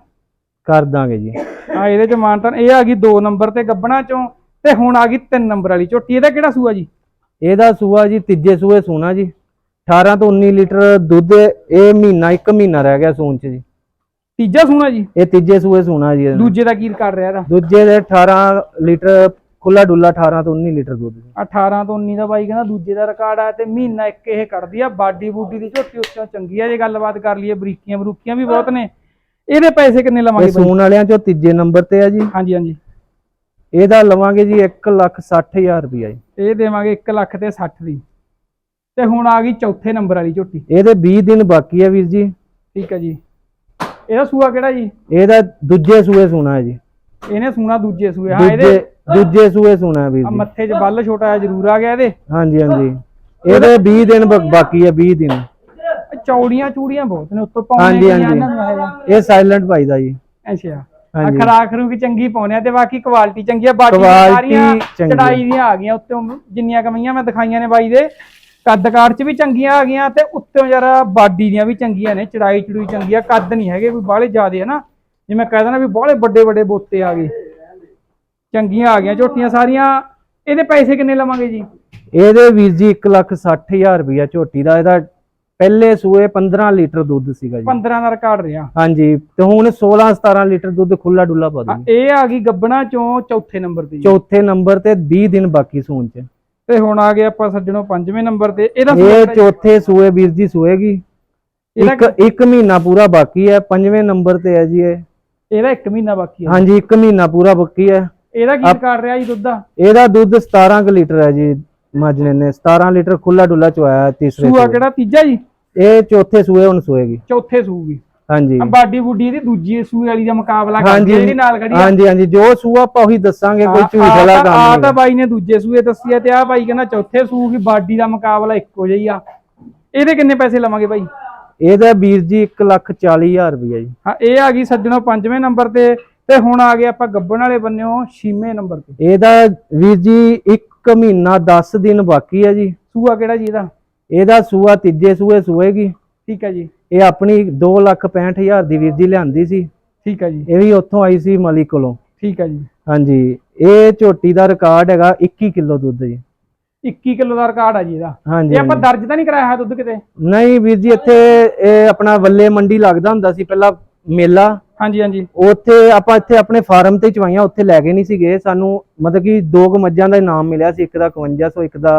ਕਰ ਦਾਂਗੇ ਜੀ। ਹਾਂ ਇਹਦੇ ਚ ਮਾਨਤਾਨ ਇਹ ਆ ਗਈ 2 ਨੰਬਰ ਤੇ ਗੱਬਣਾ ਚੋਂ ਤੇ ਹੁਣ ਆ ਗਈ 3 ਨੰਬਰ ਵਾਲੀ ਝੋਟੀ। ਇਹਦਾ ਕਿਹੜਾ ਸੂਆ ਜੀ? ਇਹਦਾ ਸੂਆ ਜੀ ਤੀਜੇ ਸੂਏ ਸੂਣਾ ਜੀ। 18 ਤੋਂ 19 ਲੀਟਰ ਦੁੱਧ ਇਹ ਮਹੀਨਾ ਇੱਕ ਮਹੀਨਾ ਰਹਿ ਗਿਆ ਸੂਣ ਚ ਜੀ। ਤੀਜਾ ਸੂਣਾ ਜੀ? ਇਹ ਤੀਜੇ ਸੂਏ ਸੂਣਾ ਜੀ। ਦੂਜੇ ਦਾ ਕੀ ਕਰ ਰਿਹਾ ਇਹਦਾ? ਦੂਜੇ ਦੇ 18 ਲੀਟਰ ਖੁੱਲਾ ਡੁੱਲਾ 18 ਤੋਂ 19 ਲੀਟਰ ਦੁੱਧ ਜੀ। 18 ਤੋਂ 19 ਦਾ ਬਾਈ ਕਹਿੰਦਾ ਦੂਜੇ ਦਾ ਰਿਕਾਰਡ ਆ ਤੇ ਮਹੀਨਾ ਇੱਕ ਇਹ ਕੱਢਦੀ ਆ। ਬਾਡੀ ਬੂਡੀ ਦੀ ਝੋਟੀ ਉੱਚਾ ਚੰਗੀ ਆ ਜੇ ਗੱਲਬਾਤ ਕਰ ਲਈਏ ਬਰੀਕੀਆਂ ਬਰੂਕੀਆਂ ਵੀ ਬਹੁਤ ਨੇ। ਇਹਦੇ ਪੈਸੇ ਕਿੰਨੇ ਇਹ ਲਵਾਂਗੇ ਬਾਈ? ਸੂਣ ਵਾਲਿਆਂ ਚੋਂ ਤੀਜੇ ਨੰਬਰ ਤੇ ਆ ਜੀ। ਹਾਂਜੀ ਹਾਂਜੀ। ਇਹਦਾ ਲਵਾਂਗੇ ਜੀ 1 ਲੱਖ 60 ਹਜ਼ਾਰ ਰੁਪਇਆ ਜੀ। ਇਹ ਦੇਵਾਂਗੇ 1 ਲੱਖ ਤੇ 60 ਦੀ। ਤੇ ਹੁਣ ਆ ਗਈ ਚੌਥੇ ਨੰਬਰ ਵਾਲੀ ਝੋਟੀ। ਇਹਦੇ 20 ਦਿਨ ਬਾਕੀ ਆ ਵੀਰ ਜੀ। ਠੀਕ ਹੈ ਜੀ। ਇਹਦਾ ਸੂਆ ਕਿਹੜਾ ਜੀ? ਇਹਦਾ ਦੂਜੇ ਸੂਏ ਸੂਣਾ ਹੈ ਜੀ। ਇਹਨੇ ਸੂਣਾ ਦੂਜੇ ਸੂਏ। ਹਾਂ ਦੂਜੇ ਇਹਦੇ ਦੂਜੇ ਸੂਏ ਸੂਣਾ ਹੈ ਵੀਰ ਜੀ। ਮੱਥੇ 'ਚ ਬੱਲ ਛੋਟਾ ਜਿਹਾ ਜ਼ਰੂਰ ਆ ਗਿਆ ਇਹਦੇ। ਹਾਂਜੀ ਹਾਂਜੀ। ਇਹਦੇ 20 ਦਿਨ ਬ- ਬਾਕੀ ਆ 20 ਦਿਨ। ਇਹ ਚੌੜੀਆਂ ਚੂੜੀਆਂ ਬਹੁਤ ਨੇ ਉੱਤੋਂ ਪਾਉਣੇ ਹਾਂਜੀ, ਹਾਂਜੀ। ਨੂੰ ਇਹ? ਸਾਇਲੈਂਟ ਭਾਈ ਦਾ ਜੀ। ਅੱਛਾ। ਹਾਂਜੀ। ਅਖਰਾ ਅਖਰੂ ਵੀ ਚੰਗੀ ਪਾਉਣੇ ਆ ਤੇ ਬਾਕੀ ਕੁਆਲਿਟੀ ਚੰਗੀ ਆ ਬਾਕੀ Quality ਸਾਰੀਆਂ ਚੰਗੀ। ਆ। ਚੜਾਈ ਦੀਆਂ ਆ ਗਈਆਂ ਉੱਤੇ ਜਿੰਨੀਆਂ ਕਮੀਆਂ ਮੈਂ ਦਿਖਾਈਆਂ ਨੇ ਬਾਈ ਦੇ ਕੱਦ ਕਾਠ ਚ ਵੀ ਚੰਗੀਆਂ ਆ ਗਈਆਂ ਤੇ ਉੱਤੇ ਜਰਾ ਬਾਡੀ ਦੀਆਂ ਵੀ ਚੰਗੀਆਂ ਨੇ ਚੜਾਈ ਚੜੂਈ ਚੰਗੀ ਆ ਕੱਦ ਨਹੀਂ ਹੈਗੇ ਕੋਈ ਬਾਹਲੇ ਜ਼ਿਆਦੇ ਹਨਾ ਜਿਵੇਂ ਕਹਿ ਦੇਣਾ ਵੀ ਬਾਹਲੇ ਵੱਡੇ ਵੱਡੇ ਬੋਤੇ ਆ ਗਏ। ਚੰਗੀਆਂ ਆ ਗਈਆਂ ਝੋਟੀਆਂ ਸਾਰੀਆਂ। ਇਹਦੇ ਪੈਸੇ ਕਿੰਨੇ ਲਵਾਂਗੇ ਜੀ? ਇਹਦੇ ਵੀਰ ਜੀ 1 ਲੱਖ 60 ਹਜ਼ਾਰ ਰੁਪਇਆ ਝੋਟੀ ਦਾ ਇਹਦਾ ਪਹਿਲੇ ਸੂਏ 15 ਲੀਟਰ ਦੁੱਧ ਸੀਗਾ ਜੀ। 15 ਦਾ ਰਿਕਾਰਡ ਰਿਹਾ। ਹਾਂਜੀ ਤੇ ਹੁਣ 16 17 ਲੀਟਰ ਦੁੱਧ ਖੁੱਲਾ ਡੁੱਲਾ ਪਾ ਦੂਗੀ ਇਹ ਆ ਗਈ ਗੱਬਣਾ ਚੋਂ ਚੌਥੇ ਨੰਬਰ ਤੇ। ਚੌਥੇ ਨੰਬਰ ਤੇ 20 ਦਿਨ ਬਾਕੀ ਸੂਣ ਚ। ਤੇ ਹੁਣ ਆ ਗਏ ਆਪਾਂ ਸੱਜਣੋ ਪੰਜਵੇਂ ਨੰਬਰ ਤੇ। ਇਹਦਾ ਇਹ? ਚੌਥੇ ਸੂਏ ਵੀਰ ਜੀ ਸੂਏਗੀ। ਇੱਕ ਇੱਕ ਮਹੀਨਾ ਪੂਰਾ ਬਾਕੀ ਹੈ ਪੰਜਵੇਂ ਨੰਬਰ ਤੇ ਹੈ ਜੀ ਇਹ। ਇਹਦਾ 1 ਮਹੀਨਾ ਬਾਕੀ ਹੈ। ਹਾਂਜੀ ਇੱਕ ਮਹੀਨਾ ਪੂਰਾ ਬਾਕੀ ਹੈ। ਇਹਦਾ ਕੀ ਰਿਕਾਰਡ ਰਿਹਾ ਜੀ ਦੁੱਧ ਦਾ? ਇਹਦਾ ਦੁੱਧ 17 ਕੁ ਲੀਟਰ ਹੈ ਜੀ ਮਾਜਨੇ ਨੇ। 17 ਲੀਟਰ ਖੁੱਲਾ ਡੁੱਲਾ ਚੁਆਇਆ ਤੀਸਰੇ ਸੂਆ। ਕਿਹੜਾ ਤੀਜਾ ਜੀ? ਇਹ ਚੌਥੇ ਸੂਏ ਹੁਣ ਸੂਏਗੀ। ਚੌਥੇ ਸੂਗੀ। ਹਾਂਜੀ। ਆ ਬਾਡੀ ਬੁੱਡੀ ਇਹਦੀ ਦੂਜੀ ਸੂਏ ਵਾਲੀ ਦਾ ਮੁਕਾਬਲਾ ਕਰਦੀ ਜਿਹੜੀ ਨਾਲ ਖੜੀ ਆ। ਹਾਂਜੀ ਹਾਂਜੀ ਜੋ ਸੂਆ ਆਪਾਂ ਉਹੀ ਦੱਸਾਂਗੇ ਕੋਈ ਝੂਠ ਆ- ਵਾਲਾ ਆ- ਕੰਮ ਆ ਨਹੀਂ। ਤਾਂ ਬਾਈ ਨੇ ਦੂਜੇ ਸੂਏ ਦੱਸੀ ਆ ਤੇ ਆ ਬਾਈ ਕਹਿੰਦਾ ਚੌਥੇ ਸੂਗੀ ਬਾਡੀ ਦਾ ਮੁਕਾਬਲਾ ਇੱਕੋ ਜਿਹਾ ਹੀ ਆ। ਇਹਦੇ ਕਿੰਨੇ ਪੈਸੇ ਲਵਾਂਗੇ ਬਾਈ? ਇਹਦਾ ਵੀਰ ਜੀ 1 ਲੱਖ 40 ਹਜ਼ਾਰ ਰੁਪਇਆ ਜੀ। ਹਾਂ ਇਹ ਆ ਗਈ ਸੱਜਣੋ ਪੰਜਵੇਂ ਨੰਬਰ ਤੇ ਤੇ ਹੁਣ ਆ ਗਏ ਆਪਾਂ ਗੱਬਣ ਵਾਲੇ ਬੰਨਿਓ ਛੇਵੇਂ ਨੰਬਰ ਤੇ। ਇਹਦਾ ਵੀਰ ਜੀ 1 ਮਹੀਨਾ 10 ਦਿਨ ਬਾਕੀ ਹੈ ਜੀ। ਸੂਆ ਕਿਹੜਾ ਜੀ ਇਹਦਾ? ਇਹਦਾ ਸੂਆ ਤੀਜੇ ਸੂਏ ਸੂਏਗੀ। ਠੀਕ ਹੈ ਜੀ। ਇਹ ਆਪਣੀ 2 ਲੱਖ 65 ਹਜ਼ਾਰ ਦੀ ਵੀਰ ਜੀ ਲਿਆਂਦੀ ਸੀ। ਠੀਕ ਹੈ ਜੀ। ਇਹ ਵੀ ਉੱਥੋਂ ਆਈ ਸੀ ਮਲੀ ਕੋਲੋਂ। ਠੀਕ ਹੈ ਜੀ। ਹਾਂਜੀ ਇਹ ਝੋਟੀ ਦਾ ਰਿਕਾਰਡ ਹੈਗਾ 21 ਕਿਲੋ ਦੁੱਧ ਜੀ। 21 ਕਿਲੋ ਦਾ ਰਿਕਾਰਡ ਆ ਜੀ ਇਹਦਾ। ਹਾਂਜੀ ਇਹ ਆਪਾਂ। ਦਰਜ ਤਾਂ ਨਹੀਂ ਕਰਾਇਆ ਹੋਇਆ ਦੁੱਧ ਕਿਤੇ? ਨਹੀਂ ਵੀਰ ਜੀ ਇੱਥੇ ਇਹ ਆਪਣਾ ਵੱਲੇ ਮੰਡੀ ਲੱਗਦਾ ਹੁੰਦਾ ਸੀ ਪਹਿਲਾਂ ਮੇਲਾ। ਹਾਂਜੀ ਹਾਂਜੀ। ਉੱਥੇ ਆਪਾਂ ਇੱਥੇ ਆਪਣੇ ਫਾਰਮ ਤੇ ਚਵਾਈਆਂ ਉੱਥੇ ਲੈ ਕੇ ਨਹੀਂ ਸੀ ਗਏ ਸਾਨੂੰ ਮਤਲਬ ਕਿ ਦੋ ਕੁ ਮੱਝਾਂ ਦਾ ਇਨਾਮ ਮਿਲਿਆ ਸੀ ਇੱਕ ਦਾ 5100 ਇੱਕ ਦਾ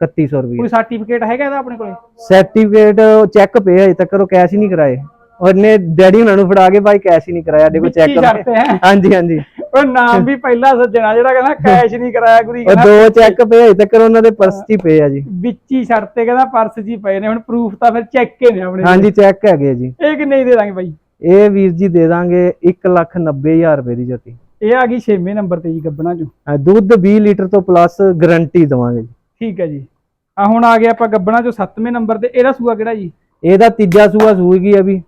3100 ਰੁਪਏ। ਕੋਈ ਸਰਟੀਫਿਕੇਟ ਹੈਗਾ ਇਹਦਾ ਆਪਣੇ ਕੋਲੇ? ਸਰਟੀਫਿਕੇਟ ਚੈੱਕ ਪਏ ਅਜੇ ਤੱਕ ਉਹ ਕੈਸ਼ ਹੀ ਨਹੀਂ ਕਰਾਏ। ਉਹਨੇ ਡੈਡੀ ਉਹਨਾਂ ਨੂੰ ਫੜਾ ਕੇ ਭਾਈ ਕੈਸ਼ ਹੀ ਨਹੀਂ ਕਰਾਇਆ ਸਾਡੇ ਕੋਲ ਵਿੱਚ ਹੀ ਚੈੱਕ ਹੈ। ਹਾਂਜੀ ਹਾਂਜੀ। ਉਹ ਨਾਮ ਵੀ ਪਹਿਲਾ ਸੱਜਣਾ ਜਿਹੜਾ ਕਹਿੰਦਾ ਕੈਸ਼ ਨਹੀਂ ਕਰਾਇਆ ਗੁਰੀ ਉਹ ਦੋ ਚੈੱਕ ਪਏ ਅਜੇ ਤੱਕ ਉਹਨਾਂ ਦੇ ਪਰਸ 'ਚ ਹੀ ਪਏ ਆ ਜੀ। ਵਿੱਚ ਹੀ ਸ਼ਰਤ ਤੇ ਕਹਿੰਦਾ ਪਰਸ ਜੀ ਪਏ ਨੇ ਹੁਣ ਪ੍ਰੂਫ ਤਾਂ ਫਿਰ ਚੈੱਕ ਕੇ ਨੇ ਆਪਣੇ ਹਾਂਜੀ ਚੈੱਕ ਹੈਗੇ ਆ ਜੀ। ਇਹ ਕਿੰਨੇ ਦੀ ਦੇ ਦਾਂਗੇ ਬਾਈ? ਇਹ ਵੀਰ ਜੀ ਦੇ ਦਾਂਗੇ 190000 ਰੁਪਏ ਦੀ ਝੋਟੀ ਇਹ ਆ ਗਈ 6ਵੇਂ ਨੰਬਰ ਤੇ ਜੀ ਗੱਬਣਾ ਚੋਂ। ਦੁੱਧ 20 ਲੀਟਰ ਤੋਂ ਪਲੱਸ ਗਾਰੰਟੀ ਦਵਾਂਗੇ ਜੀ। ਠੀਕ ਹੈ ਜੀ। ਆ ਹੁਣ ਆ ਗਿਆ ਆਪਾਂ ਗੱਬਣਾ ਚੋਂ 7ਵੇਂ ਨੰਬਰ ਤੇ। ਇਹਦਾ ਸੂਆ ਕਿਹੜਾ ਜੀ? ਇਹਦਾ ਤੀਜਾ ਸੂਆ ਸੂਏਗੀ ਅਭੀ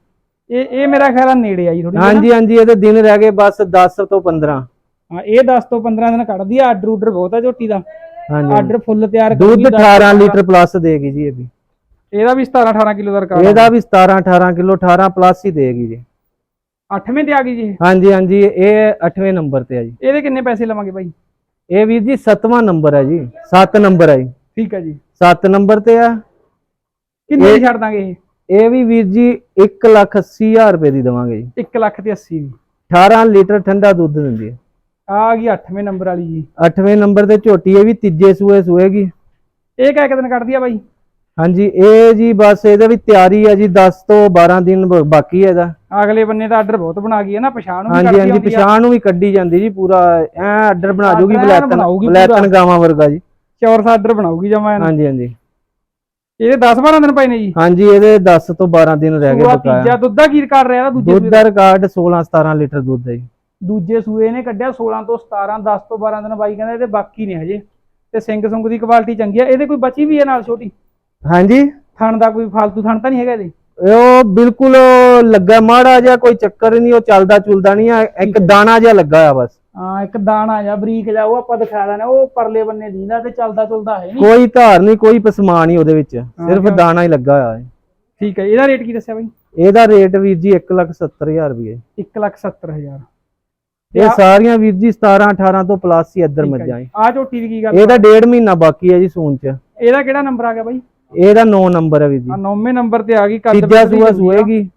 ਇਹ ਇਹ ਮੇਰਾ ਖਿਆਲ ਆ ਨੇੜੇ ਆ ਜੀ ਥੋੜੀ ਹਾਂਜੀ ਹਾਂਜੀ ਇਹਦੇ ਦਿਨ ਰਹਿ ਗਏ ਬਸ 10 ਤੋਂ 15 ਹਾਂ ਇਹ 10 ਤੋਂ 15 ਦਿਨ ਕੱਢਦੀ ਆ। ਆਰਡਰ ਉਡਰ ਬਹੁਤ ਆ ਝੋਟੀ ਦਾ। ਹਾਂਜੀ ਆਰਡਰ ਫੁੱਲ ਤਿਆਰ ਦੁੱਧ ਕਰੂਗੀ, ਦਸ 18 ਤੋਂ ਲੀਟਰ ਪਲੱਸ ਦੇਗੀ ਜੀ ਇਹ ਵੀ। ਇਹਦਾ ਵੀ 17 18 ਕਿਲੋ ਦਾ ਰਿਕਾਰਡ ਇਹਦਾ ਵੀ 17 18 ਕਿਲੋ 18 ਪਲੱਸ ਹੀ ਦੇਗੀ ਜੀ। 8ਵੇਂ ਤੇ ਆ ਗਈ ਜੀ ਹਾਂਜੀ ਹਾਂਜੀ ਇਹ 8ਵੇਂ ਨੰਬਰ ਤੇ ਹੈ ਜੀ। ਇਹਦੇ ਕਿੰਨੇ ਪੈਸੇ ਲਵਾਂਗੇ ਬਾਈ? ਇਹ ਵੀਰ ਜੀ 7ਵਾਂ ਨੰਬਰ ਹੈ ਜੀ 7 ਨੰਬਰ ਹੈ ਜੀ। ਠੀਕ ਹੈ ਜੀ। 7 ਨੰਬਰ ਤੇ ਆ। ਕਿੰਨੇ ਦੀ ਛੱਡ ਦਾਂਗੇ ਇਹ? ਇਹ ਵੀ ਵੀਰ ਜੀ 1 ਲੱਖ 80 ਹਜ਼ਾਰ ਰੁਪਏ ਦੀ ਦਵਾਂਗੇ ਜੀ। 1 ਲੱਖ ਤੇ 80 ਦੀ। 18 ਲੀਟਰ ਠੰਡਾ ਦੁੱਧ ਦਿੰਦੀ ਹੈ। ਆ ਗਈ 8ਵੇਂ ਨੰਬਰ ਵਾਲੀ ਜੀ। 8ਵੇਂ ਨੰਬਰ ਤੇ ਝੋਟੀ ਇਹ ਵੀ ਤੀਜੇ ਸੂਏ ਸੂਏਗੀ ਇਹ ਕਿਹ ਦਿਨ ਕੱਢਦੀ ਆ ਬਾਈ? ਹਾਂਜੀ ਇਹ ਜੀ ਬਸ ਇਹਦੇ ਵੀ ਤਿਆਰੀ ਹੈ ਜੀ 10 ਤੋਂ 12 ਦਿਨ ਬ- ਬਾਕੀ ਹੈ ਇਹਦਾ ਅਗਲੇ ਬੰਨੇ ਦਾ ਆਰਡਰ ਬਹੁਤ ਬਣਾ ਗਈ ਹੈ ਨਾ ਪਛਾਣ ਨੂੰ ਵੀ ਹਾਂਜੀ ਕਰਦੀ ਹਾਂਜੀ ਆ। ਪਛਾਣ ਨੂੰ ਵੀ ਕੱਢੀ ਜਾਂਦੀ ਜੀ ਪੂਰਾ ਐ ਆਰਡਰ ਬਣਾ ਜੂਗੀ ਐਨ ਬਲੈਤਨ ਬਣਾਊਗੀ ਬਲੈਤਨ ਪੂਰਾ। ਗਾਵਾਂ ਵਰਗਾ ਜੀ। ਚੌਰਸ ਆਰਡਰ ਬਣਾਉਗੀ ਜਮਾ ਹਾਂਜੀ ਹਾਂਜੀ। ਇਹਦੇ 10 12 ਦਿਨ ਪਏ ਨੇ ਜੀ। ਹਾਂਜੀ ਇਹਦੇ 10 ਤੋਂ 12 ਦਿਨ ਰਹਿ ਗਏ ਬਕਾਇਆ। ਤੀਜਾ ਦੁੱਧ ਦਾ ਕੀ ਰਿਕਾਰਡ ਰਿਹਾ ਇਹਦਾ? ਦੂਜੇ ਦੁੱਧ ਦਾ ਰਿਕਾਰਡ 16 17 ਲੀਟਰ ਦੁੱਧ ਹੈ ਜੀ। ਦੂਜੇ ਸੂਏ ਨੇ ਕੱਢਿਆ 16 ਤੋਂ 17 10 ਤੋਂ 12 ਦਿਨ ਬਾਈ ਕਹਿੰਦਾ ਇਹਦੇ ਬਾਕੀ ਨੇ ਹਜੇ। ਤੇ ਸਿੰਘ ਸੁੰਗ ਦੀ ਕੁਆਲਿਟੀ ਚੰਗੀ ਆ। ਇਹਦੇ ਕੋਈ ਬਚੀ ਵੀ ਹੈ ਨਾਲ ਛੋਟੀ? ਹਾਂਜੀ? ਥਣ ਦਾ ਕੋਈ ਫਾਲਤੂ ਥਣ ਤਾਂ ਨਹੀਂ ਹੈਗਾ ਇਹਦੇ ਉਹ ਬਿਲਕੁਲ ਲੱਗਾ ਮਾੜਾ ਜਿਹਾ ਕੋਈ ਚੱਕਰ ਨਹੀਂ ਉਹ ਚੱਲਦਾ ਚੁਲਦਾ ਨਹੀਂ ਆ ਇੱਕ ਦਾਣਾ ਜਿਹਾ ਲੱਗਾ ਆ ਬਸ। ਹਾਂ ਇੱਕ ਦਾਣਾ ਜਾਂ ਬਰੀਕ ਜਾ ਉਹ ਆਪਾਂ ਦਿਖਾ ਦਾਂ ਉਹ ਪਰਲੇ ਬੰਨੇ ਦੀਂਦਾ ਤੇ ਚੱਲਦਾ ਚੁਲਦਾ ਹੈ ਨਹੀਂ। ਕੋਈ ਧਾਰ ਨਹੀਂ ਕੋਈ ਪਸਮਾ ਨਹੀਂ ਉਹਦੇ ਵਿੱਚ ਸਿਰਫ? ਦਾਣਾ ਹੀ ਲੱਗਾ ਹੋਇਆ ਹੈ ਠੀਕ ਹੈ ਇਹਦਾ ਰੇਟ ਕੀ ਦੱਸਿਆ ਬਾਈ? ਇਹਦਾ ਰੇਟ ਵੀਰ ਜੀ 170000 ਰੁਪਏ 170000 ਇਹ ਸਾਰੀਆਂ ਵੀਰ ਜੀ 17 18 ਤੋਂ ਪਲੱਸ ਹੀ ਇੱਧਰ ਹੈ ਆ ਝੋਟੀ ਦੀ ਕੀ ਗੱਲ ਇਹਦਾ ਡੇਢ ਮਹੀਨਾ ਬਾਕੀ ਹੈ ਜੀ ਸੂਨ ਚ। ਇਹਦਾ ਕਿਹੜਾ ਨੰਬਰ ਆ ਗਿਆ ਬਾਈ? ਇਹਦਾ 9 ਨੰਬਰ ਹੈ ਵੀਰ ਜੀ। ਆ 9ਵੇਂ ਨੰਬਰ ਤੇ ਆ ਗਈ ਕੱਦ ਤੀਜਾ ਬੜੀ ਸੂਆ ਚੰਗੀ ਆ। ਸੂਏਗੀ।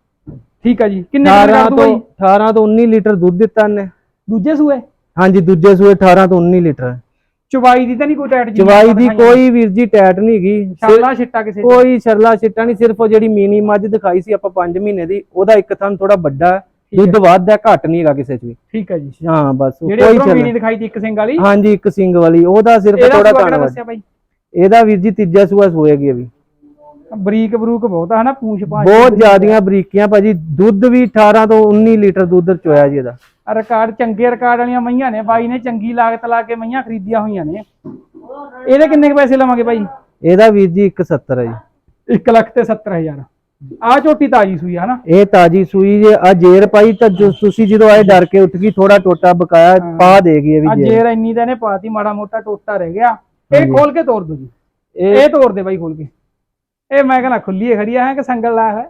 ਠੀਕ ਆ ਜੀ ਕਿੰਨੇ ਦਿਨ 18 ਕਰ ਦੂ ਤੋਂ ਬਾਈ 18 ਤੋਂ 19 ਲੀਟਰ ਦੁੱਧ ਦਿੱਤਾ ਨੇ ਦੂਜੇ ਸੂਏ? ਹਾਂਜੀ ਦੂਜੇ ਸੂਏ 18 ਤੋਂ 19 ਲੀਟਰ। ਚਵਾਈ ਦੀ ਤਾਂ ਨਹੀਂ ਕੋਈ ਟੈਟ ਚਵਾਈ ਦੀ ਕੋਈ ਵੀਰ ਜੀ ਟੈਟ ਨਹੀਂ ਹੈਗੀ। ਸਿਰ- ਛਿੱਟਾ ਕਿਸੇ ਦੀ। ਕੋਈ ਸ਼ਰਲਾ ਛਿੱਟਾ ਨਹੀਂ ਸਿਰਫ ਉਹ ਜਿਹੜੀ ਮੀਨੀ ਮੱਝ ਦਿਖਾਈ ਸੀ ਆਪਾਂ 5 ਮਹੀਨੇ ਦੀ ਉਹਦਾ ਇੱਕ ਥਣ ਥੋੜਾ ਵੱਡਾ ਹੈ, ਠੀਕ ਹੈ। ਦੁੱਧ ਵੱਧ ਹੈ ਘੱਟ ਨਹੀਂ ਹੈਗਾ ਕਿਸੇ ਚ ਵੀ। ਠੀਕ ਆ ਜੀ। ਹਾਂ ਬਸ ਉਹ ਜਿਹੜੇ ਕੋਈ ਉਧਰੋਂ ਚੱਲ ਮੀਨੀ ਦਿਖਾਈ ਦੀ ਇੱਕ ਸਿੰਘ ਵਾਲੀ? ਹਾਂਜੀ ਇੱਕ ਸਿੰਗ ਵਾਲੀ ਉਹਦਾ ਸਿਰਫ ਇਹਦਾ ਥੋੜਾ ਸੂਆ ਦੱਸਿਆ ਬਾਈ? ਇਹਦਾ ਵੀਰ ਜੀ ਤੀਜਾ ਸੂਆ ਸੋਏਗੀ ਅਭੀ ਬਰੀਕ ਬਰੂਕ ਬਹੁਤ ਆ ਹਨਾ? ਪੂੰਛ ਭਾਂਜ ਬਹੁਤ ਜ਼ਿਆਦੀਆਂ ਬਰੀਕੀਆਂ ਭਾਜੀ। ਦੁੱਧ ਵੀ 18 ਤੋਂ 19 ਲੀਟਰ ਦੁੱਧ ਚੋਇਆ ਜੀ ਇਹਦਾ। ਰਿਕਾਰਡ ਚੰਗੇ ਰਿਕਾਰਡ ਵਾਲੀਆਂ ਮਈਆਂ ਨੇ ਬਾਈ ਨੇ ਚੰਗੀ ਲਾਗਤ ਲਾ ਕੇ ਮਈਆਂ ਖਰੀਦੀਆਂ ਹੋਈਆਂ ਨੇ। ਇਹਦੇ ਕਿੰਨੇ ਪੈਸੇ ਲਵਾਂਗੇ ਬਾਈ? ਇਹਦਾ ਵੀਰ ਜੀ 170 ਹੈ ਜੀ। 1 ਲੱਖ ਤੇ 70000 ਆ ਝੋਟੀ ਤਾਜੀ ਸੂਈ ਆ ਹਨਾ? ਇਹ ਤਾਜੀ ਸੂਈ ਜੇ ਆ ਜੇਰ ਪਾਈ ਤਾਂ ਤੁਸੀਂ ਜਦੋਂ ਆਏ ਡਰ ਕੇ ਉੱਠ ਗਈ ਥੋੜਾ ਟੋਟਾ ਬਕਾਇਆ ਪਾ ਦੇਗੀ ਇਹ ਵੀ ਜੇਰ। ਜੇਰ ਇੰਨੀ ਤਾਂ ਇਹਨੇ ਪਾਤੀ ਮਾੜਾ ਮੋਟਾ ਟੋਟਾ ਰਹਿ ਗਿਆ। ਇਹ ਖੋਲ ਕੇ ਤੋੜ ਦੋ ਜੀ। ਇਹ ਤੋੜ ਦੇ ਬਾਈ ਖੋਲ ਕੇ। ਇਹ ਮੈਂ ਕਹਿੰਦਾ ਖੁੱਲੀ ਖੜੀ ਆ ਹੈ ਕਿ ਸੰਗਲ ਲਾਇਆ ਹੋਇਆ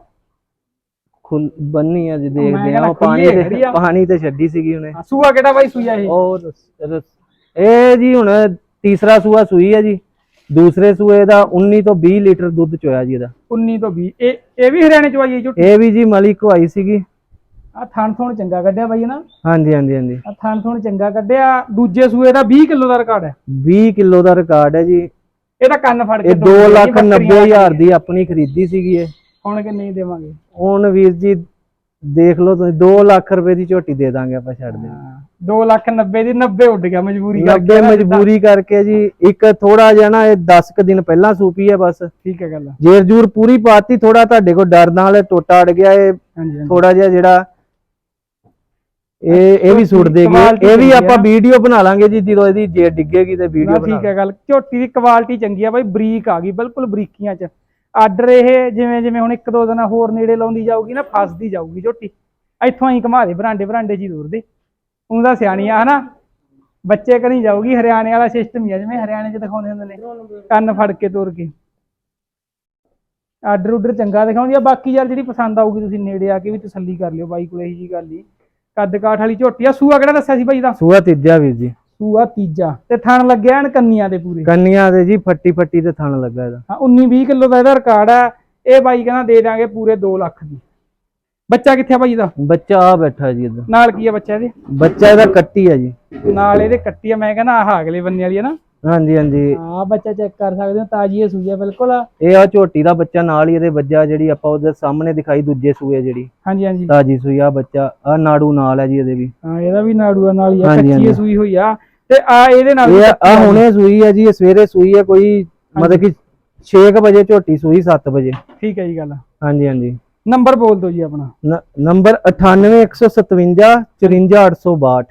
ਖੁੱਲ ਬੰਨੀ ਆ ਜੀ ਦੇਖਦੇ ਆ ਪਾਣੀ ਤੇ ਆ। ਪਾਣੀ ਤੇ ਛੱਡੀ ਸੀਗੀ ਉਹਨੇ। ਆ, ਸੂਆ ਕਿਹੜਾ ਬਾਈ ਸੂਈ ਆ ਇਹ? ਔਰ ਇਹ ਜੀ ਹੁਣ ਤੀਸਰਾ ਸੂਆ ਸੂਈ ਹੈ ਜੀ। ਦੂਸਰੇ ਸੂਏ ਦਾ 19 ਤੋਂ 20 ਲੀਟਰ ਦੁੱਧ ਚੋਇਆ ਜੀ ਇਹਦਾ। 19 ਤੋਂ 20 ਇਹ ਇਹ ਵੀ ਹਰਿਆਣੇ ਚ ਆਈ ਹੈ ਝੋਟੀ? ਇਹ ਵੀ ਜੀ ਮਲੀ ਕਵਾਈ ਸੀਗੀ। ਆ ਥਣ ਥਣ ਚੰਗਾ ਕੱਢਿਆ ਬਾਈ ਨਾ? ਹਾਂਜੀ ਹਾਂਜੀ ਹਾਂਜੀ। ਆ ਥਣ ਥਣ ਚੰਗਾ ਕੱਢਿਆ। ਦੂਜੇ ਸੂਏ ਦਾ 20 ਕਿਲੋ ਦਾ ਰਿਕਾਰਡ ਹੈ। 20 ਕਿਲੋ ਦਾ ਰਿਕਾਰਡ ਹੈ ਜੀ। ਇਹਦਾ ਕੰਨ ਫੜ ਕੇ ਇਹ ਤੋੜ 2 ਦੇ ਲੱਖ ਜੀ, 90 ਬੱਕਰੀਆਂ ਹਜ਼ਾਰ ਦੀ ਆਪਣੀ ਖਰੀਦੀ ਸੀਗੀ ਇਹ। ਹੁਣ ਕਿੰਨੇ ਦੀ ਦੇਵਾਂਗੇ? ਹੁਣ ਵੀਰ ਜੀ ਦੇਖ ਲਓ ਤੁਸੀਂ 2 ਲੱਖ ਰੁਪਏ ਦੀ ਝੋਟੀ ਦੇ ਦਾਂਗੇ ਆਪਾਂ ਛੱਡ ਦੇ। 2 ਲੱਖ 90 ਦੀ 90 ਉੱਡ ਗਿਆ ਮਜਬੂਰੀ ਕਰਕੇ 90 ਨਾ ਮਜਬੂਰੀ ਕਰਕੇ ਜੀ ਇੱਕ ਥੋੜਾ ਜਿਹਾ ਨਾ ਇਹ 10 ਕ ਦਿਨ ਪਹਿਲਾਂ ਸੂਪੀ ਹੈ ਬਸ। ਠੀਕ ਹੈ ਗੱਲ। ਜੇਰ ਜੂਰ ਪੂਰੀ ਪਾਤੀ ਥੋੜਾ ਤੁਹਾਡੇ ਕੋਲ ਡਰ ਨਾਲ ਟੋਟਾ ਅੜ ਗਿਆ ਇਹ ਥੋੜਾ ਜਿਹਾ ਜਿਹੜਾ ਇਹ ਇਹ ਵੀ ਸੁੱਟ ਦੇਗੀ Quality ਇਹ ਵੀ ਆਪਾਂ। ਵੀਡੀਓ ਬਣਾ ਲਾਂਗੇ ਜੀ ਜਦੋਂ ਇਹਦੀ ਜੇ ਡਿੱਗੇਗੀ ਤੇ ਵੀਡੀਓ ਬਣਾ ਠੀਕ ਹੈ ਗੱਲ। ਝੋਟੀ ਦੀ ਕੁਆਲਿਟੀ ਚੰਗੀ ਆ ਬਾਈ ਬਰੀਕ ਆ ਗਈ ਬਿਲਕੁਲ ਬਰੀਕੀਆਂ ਚ। ਆਰਡਰ ਇਹ ਜਿਵੇਂ ਜਿਵੇਂ ਹੁਣ ਇੱਕ ਦੋ ਦਿਨ ਹੋਰ ਨੇੜੇ ਲਾਉਂਦੀ ਜਾਊਗੀ ਨਾ ਫਸਦੀ ਜਾਊਗੀ ਝੋਟੀ। ਇੱਥੋਂ ਹੀ ਘਮਾ ਦੇ ਬਰਾਂਡੇ ਬਰਾਂਡੇ ਜੀ ਦੂਰ ਦੇ। ਉਹਦਾ ਸਿਆਣੀ ਆ ਹਨਾ? ਬੱਚੇ ਕਰੀ ਜਾਊਗੀ ਹਰਿਆਣੇ ਵਾਲਾ ਸਿਸਟਮ ਹੀ ਆ ਜਿਵੇਂ ਹਰਿਆਣੇ ਚ ਦਿਖਾਉਂਦੇ ਹੁੰਦੇ ਨੇ। ਕੰਨ ਫੜ ਕੇ ਤੁਰ ਕੇ। ਆਰਡਰ ਉਡਰ ਚੰਗਾ ਦਿਖਾਉਂਦੀ ਆ। ਬਾਕੀ ਯਾਰ ਜਿਹੜੀ ਪਸੰਦ ਆਊਗੀ ਤੁਸੀਂ ਨੇੜੇ ਆ ਕੇ ਵੀ ਤਸੱਲੀ ਕਰ ਲਿਓ ਬਾਈ ਕੋਲ ਇਹੀ ਜੀ ਗੱਲ ਹੀ ਕੱਦ ਕਾਠ ਵਾਲੀ ਝੋਟੀ ਆ। ਸੂਆ ਕਿਹੜਾ ਦੱਸਿਆ ਸੀ ਬਾਈ ਦਾ? ਸੂਆ ਤੀਜਾ ਵੀਰ ਜੀ। ਸੂਆ ਤੀਜਾ। ਤੇ ਥਣ ਲੱਗਿਆ ਹਨ ਕੰਨੀਆਂ ਦੇ ਪੂਰੇ? ਕੰਨੀਆਂ ਦੇ ਜੀ ਫੱਟੀ ਫੱਟੀ ਤੇ ਥਣ ਲੱਗਾ ਇਹਦਾ। ਹਾਂ 19 20 ਕਿਲੋ ਦਾ ਇਹਦਾ ਰਿਕਾਰਡ ਹੈ ਇਹ ਬਾਈ ਕਹਿੰਦਾ ਦੇ ਦਾਂਗੇ ਪੂਰੇ 2 ਲੱਖ ਦੀ। ਬੱਚਾ ਕਿੱਥੇ ਆ ਬਾਈ ਦਾ? ਬੱਚਾ ਆ ਬੈਠਾ ਜੀ ਇਹਦਾ ਨਾਲ ਕੀ ਆ ਬੱਚਾ ਇਹਦੇ? ਬੱਚਾ ਇਹਦਾ ਕੱਟੀ ਆ ਜੀ। ਨਾਲ ਇਹਦੇ ਕੱਟੀ ਆ। ਮੈਂ ਕਹਿੰਦਾ ਆਹ ਅਗਲੇ ਬੰਨੇ ਵਾਲੀ ਹੈ ਨਾ। ਹਾਂਜੀ ਹਾਂਜੀ। ਹਾਂ ਬੱਚਾ ਚੈੱਕ ਕਰ ਸਕਦੇ ਹੋ ਤਾਜੀ ਇਹ ਸੂਈ ਆ ਬਿਲਕੁਲ। ਇਹ ਆ ਝੋਟੀ ਦਾ ਬੱਚਾ ਨਾਲ ਹੀ ਇਹਦੇ ਵੱਜਾ ਜਿਹੜੀ ਆਪਾਂ ਉਹਦੇ ਸਾਹਮਣੇ ਦਿਖਾਈ ਦੂਜੇ ਸੂਏ ਜਿਹੜੀ। ਹਾਂਜੀ ਹਾਂਜੀ। ਤਾਜੀ ਸੂਈ ਆ ਬੱਚਾ ਆ ਨਾੜੂ ਨਾਲ ਹੈ ਜੀ ਇਹਦੇ ਵੀ। ਹਾਂ ਇਹਦਾ ਵੀ ਨਾੜੂਆ ਨਾਲ ਹੀ ਆ ਕੱਚੀ। ਸੂਈ ਹੋਈ ਆ। ਤੇ ਆ ਇਹਦੇ ਨਾਲ ਇਹ ਆ। ਹੁਣੇ ਸੂਈ ਹੈ ਜੀ ਇਹ ਸਵੇਰੇ ਸੂਈ ਹੈ ਕੋਈ ਮਤਲਬ ਕਿ 6 ਵਜੇ ਝੋਟੀ ਸੂਈ 7 ਵਜੇ। ਠੀਕ ਹੈ ਜੀ ਗੱਲ। ਹਾਂਜੀ ਹਾਂਜੀ। ਨੰਬਰ ਬੋਲ ਦਿਓ ਜੀ ਆਪਣਾ। ਨੰਬਰ 98157 54862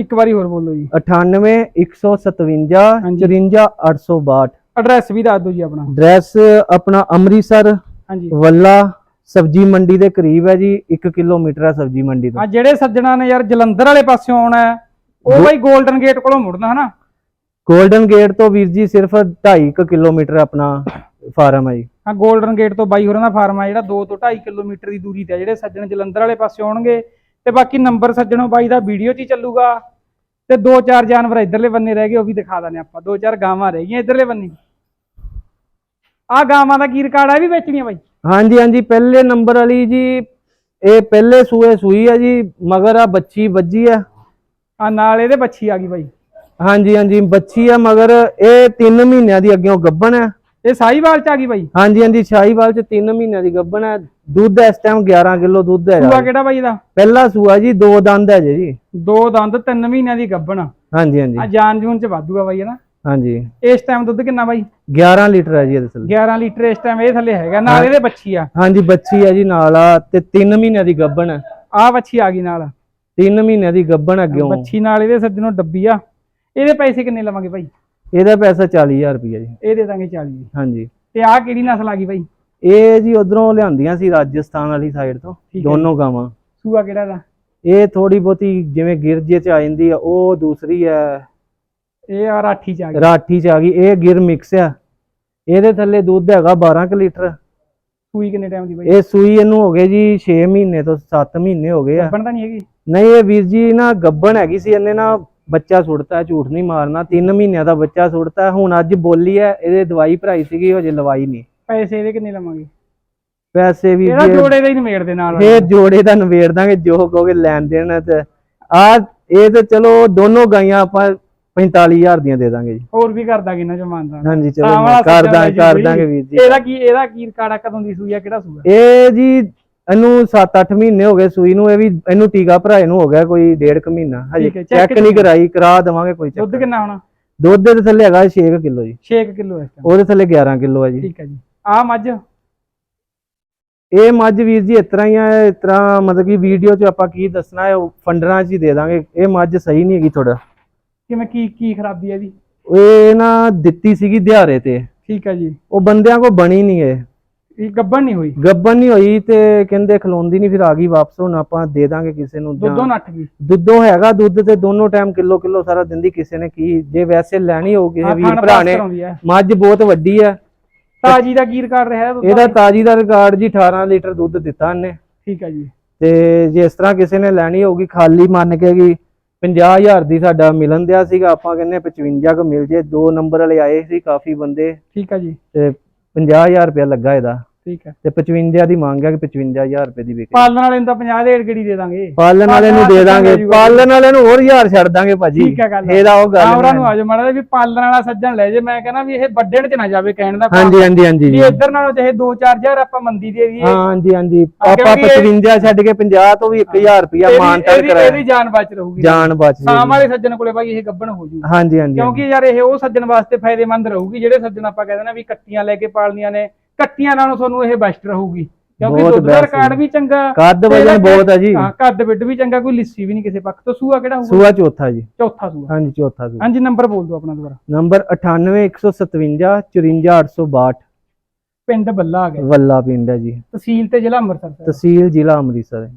ਇੱਕ ਵਾਰੀ ਹੋਰ ਬੋਲੋ ਜੀ। 98 157 54 862 ਐਡਰੈਸ ਵੀ ਦੱਸ ਦਿਓ ਜੀ ਆਪਣਾ। ਐਡਰੈਸ ਆਪਣਾ ਅੰਮ੍ਰਿਤਸਰ ਹਾਂਜੀ। ਵੱਲਾ ਸਬਜੀ ਮੰਡੀ ਦੇ ਕਰੀਬ ਹੈ ਜੀ 1 ਕਿਲੋਮੀਟਰ ਹੈ ਸਬਜੀ ਮੰਡੀ ਤੋਂ। ਆ ਜਿਹੜੇ ਸੱਜਣਾ ਨੇ ਯਾਰ ਜਲੰਧਰ ਵਾਲੇ ਪਾਸਿਓਂ ਆਉਣਾ ਹੈ, ਉਹ ਬਾਈ 골ਡਨ ਗੇਟ ਕੋਲੋਂ ਮੁੜਨਾ ਹਨਾ? 골ਡਨ ਗੇਟ ਤੋਂ ਵੀਰ ਜੀ ਸਿਰਫ 2.5 ਕਿਲੋਮੀਟਰ ਆਪਣਾ ਫਾਰਮ ਹੈ ਜੀ। ਹਾਂ 골ਡਨ ਗੇਟ ਤੋਂ ਬਾਈ ਹੋਰਾਂ ਦਾ ਫਾਰਮ ਹੈ ਜਿਹੜਾ 2 ਤੋਂ 2.5 ਕਿਲੋਮੀਟਰ ਦੀ ਦੂਰੀ ਤੇ ਜਿਹੜੇ ਸੱਜਣ ਜਲੰਧਰ ਵਾਲੇ ਪਾਸੇ ਆਉਣਗੇ ਤੇ ਬਾਕੀ ਨੰਬਰ ਸੱਜਣੋਂ ਬਾਈ ਦਾ ਵੀਡੀਓ 'ਚ ਹੀ ਚੱਲੂਗਾ। ਤੇ ਦੋ ਚਾਰ ਜਾਨਵਰ ਇਧਰਲੇ ਬੰਨੇ ਰਹਿ ਗਏ ਉਹ ਵੀ ਦਿਖਾ ਦਾਂਗੇ ਆਪਾਂ। ਦੋ ਚਾਰ ਗਾਵਾਂ ਰਹਿ ਗਈਆਂ ਇਧਰਲੇ ਬੰਨੇ। ਆ ਗਾਵਾਂ ਦਾ ਕੀ ਰਿਕਾਰਡ ਆ ਵੀ ਵੇਚਣੀਆਂ ਬਾਈ? ਹਾਂਜੀ ਹਾਂਜੀ ਪਹਿਲੇ ਨੰਬਰ ਵਾਲੀ ਜੀ ਇਹ ਪਹਿਲੇ ਸੂਏ ਸੂਈ ਹੈ ਜੀ ਮਗਰ ਆ ਬੱਚੀ ਵੱਜੀ ਆ। ਆ ਨਾਲ ਇਹਦੇ ਬੱਚੀ ਆ ਗਈ ਬਾਈ। ਹਾਂਜੀ ਹਾਂਜੀ ਬੱਚੀ ਆ ਮਗਰ ਇਹ 3 ਮਹੀਨਿਆਂ ਦੀ ਅੱਗੇੋਂ ਗੱਭਣ ਹੈ ਇਹ ਸਾਈਵਾਲ ਚ ਆ ਗਈ ਬਾਈ? ਹਾਂਜੀ ਹਾਂਜੀ ਸ਼ਾਹੀਵਾਲ ਚ 3 ਮਹੀਨਿਆਂ ਦੀ ਗੱਭਣ ਹੈ। ਦੁੱਧ ਇਸ ਟਾਈਮ 11 ਕਿਲੋ ਦੁੱਧ ਸੂਆ ਹੈਗਾ ਕਿਹੜਾ ਬਾਈ ਇਹਦਾ? ਪਹਿਲਾ ਸੂਆ ਜੀ ਦੋ ਦੰਦ ਹੈ ਜੀ। ਦੋ ਦੰਦ ਤਿੰਨ ਮਹੀਨਿਆਂ ਦੀ ਗੱਭਣ ਆ। ਹਾਂਜੀ ਹਾਂਜੀ। ਜਾਨ ਜੂਨ ਚ ਵਾਧੂਗਾ ਬਾਈ ਨਾ ਹਾਂਜੀ। ਇਸ ਟਾਈਮ ਦੁੱਧ ਕਿੰਨਾ ਬਾਈ? 11 ਲੀਟਰ ਹੈ ਜੀ ਇਹਦੇ ਥੱਲੇ। 11 ਲੀਟਰ ਇਸ ਟਾਈਮ ਇਹ ਥੱਲੇ ਹੈਗਾ। ਨਾਲ ਇਹਦੇ ਬੱਚੀ ਆ। ਹਾਂਜੀ ਬੱਚੀ ਹੈ ਜੀ ਨਾਲ ਆ ਤੇ 3 ਮਹੀਨਿਆਂ ਦੀ ਗੱਭਣ ਹੈ। ਆ ਬੱਚੀ ਆ ਗਈ ਨਾਲ। 3 ਮਹੀਨਿਆਂ ਦੀ ਗੱਭਣ ਅੱਗੇ ਬੱਚੀ ਨਾਲ ਇਹਦੇ ਸੱਜਣੋਂ ਡੱਬੀ ਆ। ਇਹਦੇ ਪੈਸੇ ਕਿੰਨੇ ਲਵਾਂਗੇ ਬਾਈ? ਇਹਦਾ ਪੈਸਾ 40000 ਰੁਪਏ ਜੀ। ਇਹ ਦੇ ਦਾਂਗੇ 40 ਦੀ। ਹਾਂਜੀ। ਤੇ ਆ ਕਿਹੜੀ ਨਸਲ ਆ ਗਈ ਬਾਈ? ਇਹ ਜੀ ਉਧਰੋਂ ਲਿਆਂਦੀਆਂ ਸੀ ਰਾਜਸਥਾਨ ਵਾਲੀ ਸਾਈਡ ਤੋਂ। ਠੀਕ ਹੈ ਦੋਨੋਂ ਗਾਵਾਂ। ਸੂਆ ਕਿਹੜਾ ਦਾ? ਇਹ ਥੋੜੀ ਬਹੁਤੀ ਜਿਵੇਂ ਗਿਰਜੇ ਚ ਆ ਜਾਂਦੀ ਆ ਉਹ ਦੂਸਰੀ ਹੈ ਇਹ ਆ ਰਾਠੀ ਚ ਆ ਗਈ। ਰਾਠੀ ਚ ਆ ਗਈ। ਇਹ ਗਿਰ ਮਿਕਸ ਆ। ਇਹਦੇ ਥੱਲੇ ਦੁੱਧ ਹੈਗਾ 12 ਕੁ ਲੀਟਰ। ਸੂਈ ਕਿੰਨੇ ਟਾਈਮ ਦੀ ਬਾਈ? ਇਹ ਸੂਈ ਇਹਨੂੰ ਹੋ ਗਏ ਜੀ 6 ਮਹੀਨੇ ਤੋਂ 7 ਮਹੀਨੇ ਹੋ ਗਏ ਆ। ਬਣ ਤਾਂ ਨਹੀਂ ਹੈਗੀ? ਨਹੀਂ ਇਹ ਵੀਰ ਜੀ ਨਾ ਗੱਬਣ ਹੈਗੀ ਸੀ ਇਹਨੇ ਨਾ ਬੱਚਾ ਸੁੱਟਤਾ ਝੂਠ ਨਹੀਂ ਮਾਰਨਾ 3 ਮਹੀਨਿਆਂ ਦਾ ਬੱਚਾ ਸੁੱਟਤਾ ਹੁਣ ਅੱਜ ਬੋਲੀ ਹੈ ਇਹਦੇ ਦਵਾਈ ਭਰਾਈ ਸੀਗੀ ਹਜੇ ਲਵਾਈ ਨਹੀਂ। ਪੈਸੇ ਇਹਦੇ ਕਿੰਨੇ ਲਵਾਂਗੇ? ਪੈਸੇ ਵੀ ਇਹਦਾ ਜੋੜੇ ਦਾ ਹੀ ਨਿਮੇੜ ਦੇ ਨਾਲ। ਇਹ ਜੋੜੇ ਦਾ ਨਵੇੜ ਦਾਂਗੇ ਜੋ ਕਹੋਗੇ ਲੈਣ ਦੇਣ ਤੇ। ਆ ਇਹ ਤੇ ਚਲੋ ਦੋਨੋਂ ਗਾਈਆਂ ਆਪਾਂ 45000 ਦੀਆਂ ਦੇ ਦਾਂਗੇ ਜੀ। ਹੋਰ ਵੀ ਕਰ ਦਾਂਗੇ ਇਹਨਾਂ ਚ ਮਾਨਦਾ ਹਾਂਜੀ ਚਲੋ ਕਰ ਦਾਂਗੇ ਕਰ ਦਾਂਗੇ ਵੀਰ ਜੀ। ਇਹਦਾ ਕੀ ਇਹਦਾ ਕੀ ਰਿਕਾਰਡ ਆ ਕਦੋਂ ਦੀ ਸੂਈ ਆ ਕਿਹੜਾ ਸੂਆ? ਇਹ ਜੀ ਇਹਨੂੰ 7-8 ਮਹੀਨੇ ਹੋ ਗਏ ਸੂਈ ਨੂੰ ਇਹ ਵੀ ਇਹਨੂੰ ਟੀਕਾ ਭਰਾਏ ਨੂੰ ਹੋ ਗਿਆ ਕੋਈ ਡੇਢ ਕੁ ਮਹੀਨਾ। ਹਜੇ ਠੀਕ ਹੈ, check ਚੈੱਕ ਨਹੀਂ ਕਰਾਈ ਕਰਾ ਦੇਵਾਂਗੇ ਕੋਈ ਦੁੱਧ ਕਿੰਨਾ ਹੋਣਾ? ਦੁੱਧ ਦੇ ਥੱਲੇ ਹੈਗਾ 6 ਕਿਲੋ ਜੀ। 6 ਕਿਲੋ ਇਸ ਟਾਈਮ ਉਹਦੇ ਥੱਲੇ 11 ਕਿਲੋ ਹੈ ਜੀ। ਠੀਕ ਹੈ ਜੀ। ਆ ਮੱਝ? ਇਹ ਮੱਝ ਵੀਰ ਜੀ ਇਸ ਤਰ੍ਹਾਂ ਹੀ ਆ ਇਸ ਤਰ੍ਹਾਂ ਮਤਲਬ ਕਿ ਵੀਡੀਓ 'ਚ ਆਪਾਂ ਕੀ ਦੱਸਣਾ ਹੈ ਉਹ ਫੰਡਰਾਂ 'ਚ ਹੀ ਦੇ ਦਾਂਗੇ। ਇਹ ਮੱਝ ਸਹੀ ਨਹੀਂ ਹੈਗੀ ਥੋੜਾ ਕਿਵੇਂ ਕੀ ਕੀ ਖਰਾਬੀ ਹੈ ਇਹਦੀ? ਇਹ ਨਾ ਦਿੱਤੀ ਸੀਗੀ ਦਿਹਾੜੇ ਤੇ। ਠੀਕ ਹੈ ਜੀ। ਉਹ ਬੰਦਿਆਂ ਕੋ ਬਣੀ ਨਹੀਂ ਇਹ। ਇਹ ਗੱਬਣ ਨਹੀਂ ਹੋਈ। ਗੱਬਨ ਨਹੀਂ ਹੋਈ ਤੇ ਕਹਿੰਦੇ ਖਲੋਂਦੀ ਨਹੀਂ ਫਿਰ ਆ ਗਈ ਵਾਪਸ ਹੁਣ ਆਪਾਂ ਦੇ ਦਾਂਗੇ ਕਿਸੇ ਨੂੰ ਜਾਂ- ਦੁੱਧੋਂ ਨੱਠ ਗਈ। ਦੁੱਧੋਂ ਹੈਗਾ ਦੁੱਧ ਤੇ ਦੋਨੋਂ ਟਾਈਮ ਕਿਲੋ ਕਿਲੋ ਸਾਰਾ ਦਿੰਦੀ ਕਿਸੇ ਨੇ ਕੀ ਜੇ ਵੈਸੇ ਲੈਣੀ ਹੋਊ ਕਿਸੇ ਵੀਰ ਭਰਾ ਨੇ। ਹੈ ਮੱਝ ਬਹੁਤ ਵੱਡੀ ਹੈ ਤਾਜੀ ਦਾ ਕੀ ਰਿਕਾਰਡ ਰਿਹਾ ਇਹਦਾ ਤਾਜੀ ਦਾ ਰਿਕਾਰਡ ਜੀ 18 ਲੀਟਰ ਦੁੱਧ ਦਿੱਤਾ ਇਹਨੇ। ਠੀਕ ਹੈ ਜੀ। ਤੇ ਜਿਸ ਤਰ੍ਹਾਂ ਕਿਸੇ ਨੇ ਲੈਣੀ ਹੋਊਗੀ ਖਾਲੀ ਮੰਨ ਕੇ ਕਿ 50000 ਦੀ ਸਾਡਾ ਮਿਲਣ ਦਿਆ ਸੀਗਾ ਆਪਾਂ ਕਹਿੰਦੇ 55 ਕੁ ਮਿਲ ਜੇ। ਦੋ ਨੰਬਰ ਵਾਲੇ ਆਏ ਸੀ ਕਾਫੀ ਬੰਦੇ। ਠੀਕ ਹੈ ਜੀ। ਤੇ 50000 ਰੁਪਇਆ ਲੱਗਾ ਇਹਦਾ। ਠੀਕ ਹੈ। ਤੇ 55 ਦੀ ਮੰਗ ਹੈ ਕਿ 55000 ਰੁਪਏ ਦੀ ਵਿਕੇ ਪਾਲਣ ਵਾਲੇ ਨੂੰ ਤਾਂ 50 ਦੇ ਗੜੀ ਦੇ ਦਾਂਗੇ। ਪਾਲਣ ਵਾਲੇ ਨੂੰ ਦੇ ਦਾਂਗੇ। ਪਾਲਣ ਵਾਲੇ ਨੂੰ ਹੋਰ ਹਜ਼ਾਰ ਛੱਡ ਦਾਂਗੇ ਭਾਜੀ। ਠੀਕ ਹੈ ਗੱਲ। ਇਹਦਾ ਉਹ ਗੱਲ ਆਵਰਾਂ ਨੂੰ ਆਜੋ ਮਾੜਾ ਵੀ ਪਾਲਣ ਵਾਲਾ ਸੱਜਣ ਲੈ ਜੇ। ਮੈਂ ਕਹਿੰਦਾ ਵੀ ਇਹ ਵੱਡਣ ਚ ਨਾ ਜਾਵੇ ਕਹਿਣ ਦਾ ਹਾਂਜੀ ਹਾਂਜੀ ਹਾਂਜੀ। ਵੀ ਇੱਧਰ ਨਾਲੋਂ ਚਾਹੇ 2-4000 ਆਪਾਂ ਮੰਦੀ ਦੇ ਦਈਏ। ਹਾਂਜੀ ਹਾਂਜੀ। ਆਪਾਂ ਕਿਉਂਕਿ ਇਹ- 55 ਛੱਡ ਕੇ 50 ਤੋਂ ਵੀ 1000 ਰੁਪਇਆ ਇਹਦੀ- ਮਾਨਤਾਨ ਕਰਾਇਆ। ਇਹਦੀ ਜਾਨ ਬਚ ਰਹੂਗੀ। ਜਾਨ ਬਚ ਸਾਮ ਜਾਏਗੀ ਵਾਲੇ ਸੱਜਣ ਕੋਲੇ ਬਾਈ ਇਹ ਗੱਬਣ ਹੋ ਜੂ। ਹਾਂਜੀ ਹਾਂਜੀ ਕਿਉਂਕਿ ਯਾਰ ਇਹ ਉਹ ਸੱਜਣ ਵਾਸਤੇ ਫਾਇਦੇਮੰਦ ਰਹੂਗੀ। ਜਿਹੜੇ ਸੱਜਣ ਆਪਾਂ ਕਹਿੰਦੇ ਨਾ ਵੀ ਕੱਟੀਆਂ ਲੈ ਕੇ ਪਾਲਣੀਆਂ ਨੇ ਕੱਟੀਆਂ ਨਾਲੋਂ ਤੁਹਾਨੂੰ ਇਹ ਬੈਸਟ ਰਹੂਗੀ। ਕਿਉਂਕਿ ਬਹੁਤ ਦੁੱਧ ਦਾ best ਰਿਕਾਰਡ ਵੀ ਚੰਗਾ ਕੱਦ ਤੇ ਵਜਨ ਬਹੁਤ ਹੈ ਜੀ। ਹਾਂ ਕੱਦ ਬਿੱਡ ਵੀ ਚੰਗਾ ਕੋਈ ਲਿੱਸੀ ਵੀ ਨਹੀਂ ਕਿਸੇ ਪੱਖ ਤੋਂ। ਸੂਆ ਕਿਹੜਾ ਹੋਊਗਾ? ਸੂਆ ਚੌਥਾ ਜੀ। ਚੌਥਾ ਸੂਆ। ਹਾਂਜੀ ਚੌਥਾ ਸੂਆ। ਹਾਂਜੀ ਨੰਬਰ ਬੋਲ ਦਿਓ ਆਪਣਾ ਦੁਬਾਰਾ। ਨੰਬਰ 98157 54862 ਪਿੰਡ ਬੱਲਾ ਆ ਗਿਆ। ਵੱਲਾ ਪਿੰਡ ਹੈ ਜੀ। ਤਹਿਸੀਲ ਤੇ ਜ਼ਿਲ੍ਹਾ ਅੰਮ੍ਰਿਤਸਰ ਸਾਹਿਬ ਤਹਿਸੀਲ ਜ਼ਿਲ੍ਹਾ ਅੰਮ੍ਰਿਤਸਰ। ਹੈ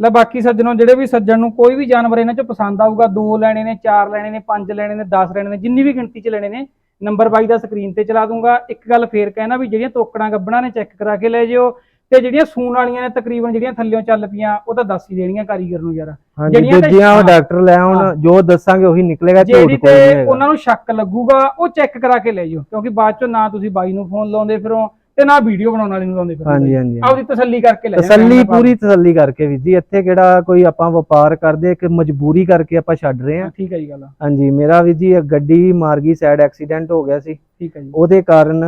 ਲੈ ਬਾਕੀ ਸੱਜਣੋ ਜਿਹੜੇ ਵੀ ਸੱਜਣ ਨੂੰ ਕੋਈ ਵੀ ਜਾਨਵਰ ਇਹਨਾਂ ਚੋਂ ਪਸੰਦ ਆਊਗਾ ਦੋ ਲੈਣੇ ਨੇ ਚਾਰ ਲੈਣੇ ਨੇ ਪੰਜ ਲੈਣੇ ਨੇ 10 ਲੈਣੇ ਨੇ ਜਿੰਨੀ ਵੀ ਗਿਣਤੀ ਚ ਲੈਣੇ ਨੇ ਨੰਬਰ ਬਾਈ ਦਾ ਸਕਰੀਨ ਤੇ ਚਲਾ ਦੂੰਗਾ। ਇੱਕ ਗੱਲ ਫੇਰ ਕਹਿਣਾ ਵੀ ਜਿਹੜੀਆਂ ਤੋਕੜਾਂ ਗੱਬਣਾ ਨੇ ਚੈੱਕ ਕਰਾ ਕੇ ਲੈ ਜਿਓ ਤੇ ਜਿਹੜੀਆਂ ਸੂਣ ਵਾਲੀਆਂ ਨੇ ਤਕਰੀਬਨ ਜਿਹੜੀਆਂ ਥੱਲਿਓਂ ਚੱਲ ਪਈਆਂ ਉਹ ਤਾਂ ਦੱਸ ਹੀ ਦੇਣੀਆਂ ਕਾਰੀਗਰ ਨੂੰ ਯਾਰ। ਜਿਹੜੀਆਂ ਦੂਜੀਆਂ ਹਾਂ। ਡਾਕਟਰ ਲੈ ਆਉਣ ਜੋ ਦੱਸਾਂਗੇ ਉਹੀ ਨਿਕਲੇਗਾ ਜਿਹੜੀ ਤੇ ਉਹਨਾਂ ਨੂੰ ਸ਼ੱਕ ਲੱਗੂਗਾ ਉਹ ਚੈੱਕ ਕਰਾ ਕੇ ਲੈ ਜਿਓ ਕਿਉਂਕਿ ਬਾਅਦ ਚੋਂ ਨਾ ਤੁਸੀਂ ਬਾਈ ਨੂੰ ਫੋਨ ਲਾਉਂਦੇ ਫਿਰੋ ਤੇ ਨਾ ਵੀਡੀਓ ਬਣਾਉਣ ਵਾਲੇ ਨੂੰ ਲਾਉਂਦੇ ਹਾਂਜੀ ਹਾਂਜੀ ਆਪਦੀ ਤਸੱਲੀ ਕਰਕੇ ਲੈ ਜਾਣਾ ਤਸੱਲੀ ਪੂਰੀ ਤਸੱਲੀ ਕਰਕੇ ਵੀ ਜੀ ਇੱਥੇ ਕਿਹੜਾ ਕੋਈ ਆਪਾਂ ਵਪਾਰ ਕਰਦੇ ਇੱਕ ਮਜਬੂਰੀ ਕਰਕੇ ਆਪਾਂ ਛੱਡ ਰਹੇ। ਹਾਂ ਠੀਕ ਹੈ ਜੀ ਗੱਲ। ਹਾਂਜੀ ਮੇਰਾ ਵੀ ਜੀ ਗੱਡੀ ਮਾਰ ਗਈ ਸਾਈਡ ਐਕਸੀਡੈਂਟ ਹੋ ਗਿਆ ਸੀ। ਠੀਕ ਹੈ ਜੀ। ਉਹਦੇ ਕਾਰਨ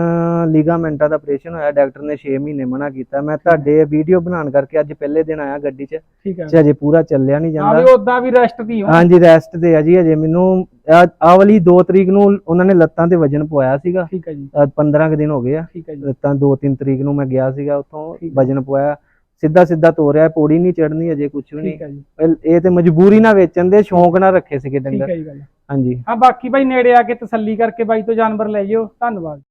ਲਿਗਾਮੈਂਟਾਂ ਦਾ ਆਪਰੇਸ਼ਨ ਹੋਇਆ ਡਾਕਟਰ ਨੇ 6 ਮਹੀਨੇ ਮਨਾ ਕੀਤਾ। ਮੈਂ ਤੁਹਾਡੇ ਵੀਡੀਓ ਬਣਾਉਣ ਕਰਕੇ ਅੱਜ ਪਹਿਲੇ ਦਿਨ ਆਇਆ ਗੱਡੀ 'ਚ ਠੀਕ ਹੈ। ਅਜੇ ਪੂਰਾ ਚੱਲਿਆ ਨਹੀਂ ਹਾਂ ਜਾਂਦਾ। ਵੀ ਉਦਾਂ ਵੀ ਰੈਸਟ ਦੀ ਹੋ ਹਾਂਜੀ ਰੈਸਟ ਤੇ ਆ ਜੀ ਅਜੇ। ਮੈਨੂੰ ਆ ਵਾਲੀ 2 ਤਰੀਕ ਨੂੰ ਉਹਨਾਂ ਨੇ ਲੱਤਾਂ ਤੇ ਵਜਨ ਪਵਾਇਆ ਸੀਗਾ। ਠੀਕ ਹੈ ਜੀ। ਅੱਜ 15 ਕੁ ਦਿਨ ਹੋ ਗਏ ਆ। ਠੀਕ ਹੈ ਜੀ। ਲੱਤਾਂ 2-3 ਤਰੀਕ ਨੂੰ ਮੈਂ ਗਿਆ ਸੀਗਾ ਉੱਥੋਂ ਵਜਨ ਪਵਾਇਆ। ਸਿੱਧਾ ਸਿੱਧਾ ਤੋਰਿਆ ਪੌੜੀ ਨਹੀਂ ਚੜਨੀ ਅਜੇ ਕੁਝ ਵੀ ਨਹੀਂ। ਠੀਕ ਹੈ ਜੀ। ਇਹ- ਇਹ ਤੇ ਮਜਬੂਰੀ ਨਾਲ ਵੇਚਣ ਦੇ ਸ਼ੌਂਕ ਨਾਲ ਰੱਖੇ ਸੀਗੇ ਠੀਕ ਡੰਗਰ। ਹੈ ਜੀ ਗੱਲ। ਹਾਂਜੀ। ਹਾਂ ਬਾਕੀ ਭਾਈ ਨੇੜੇ ਆ ਕੇ ਤਸੱਲੀ ਕਰਕੇ ਬਾਈ ਤੋਂ ਜਾਨਵਰ ਲੈ ਜਿਓ। ਧੰਨਵਾਦ।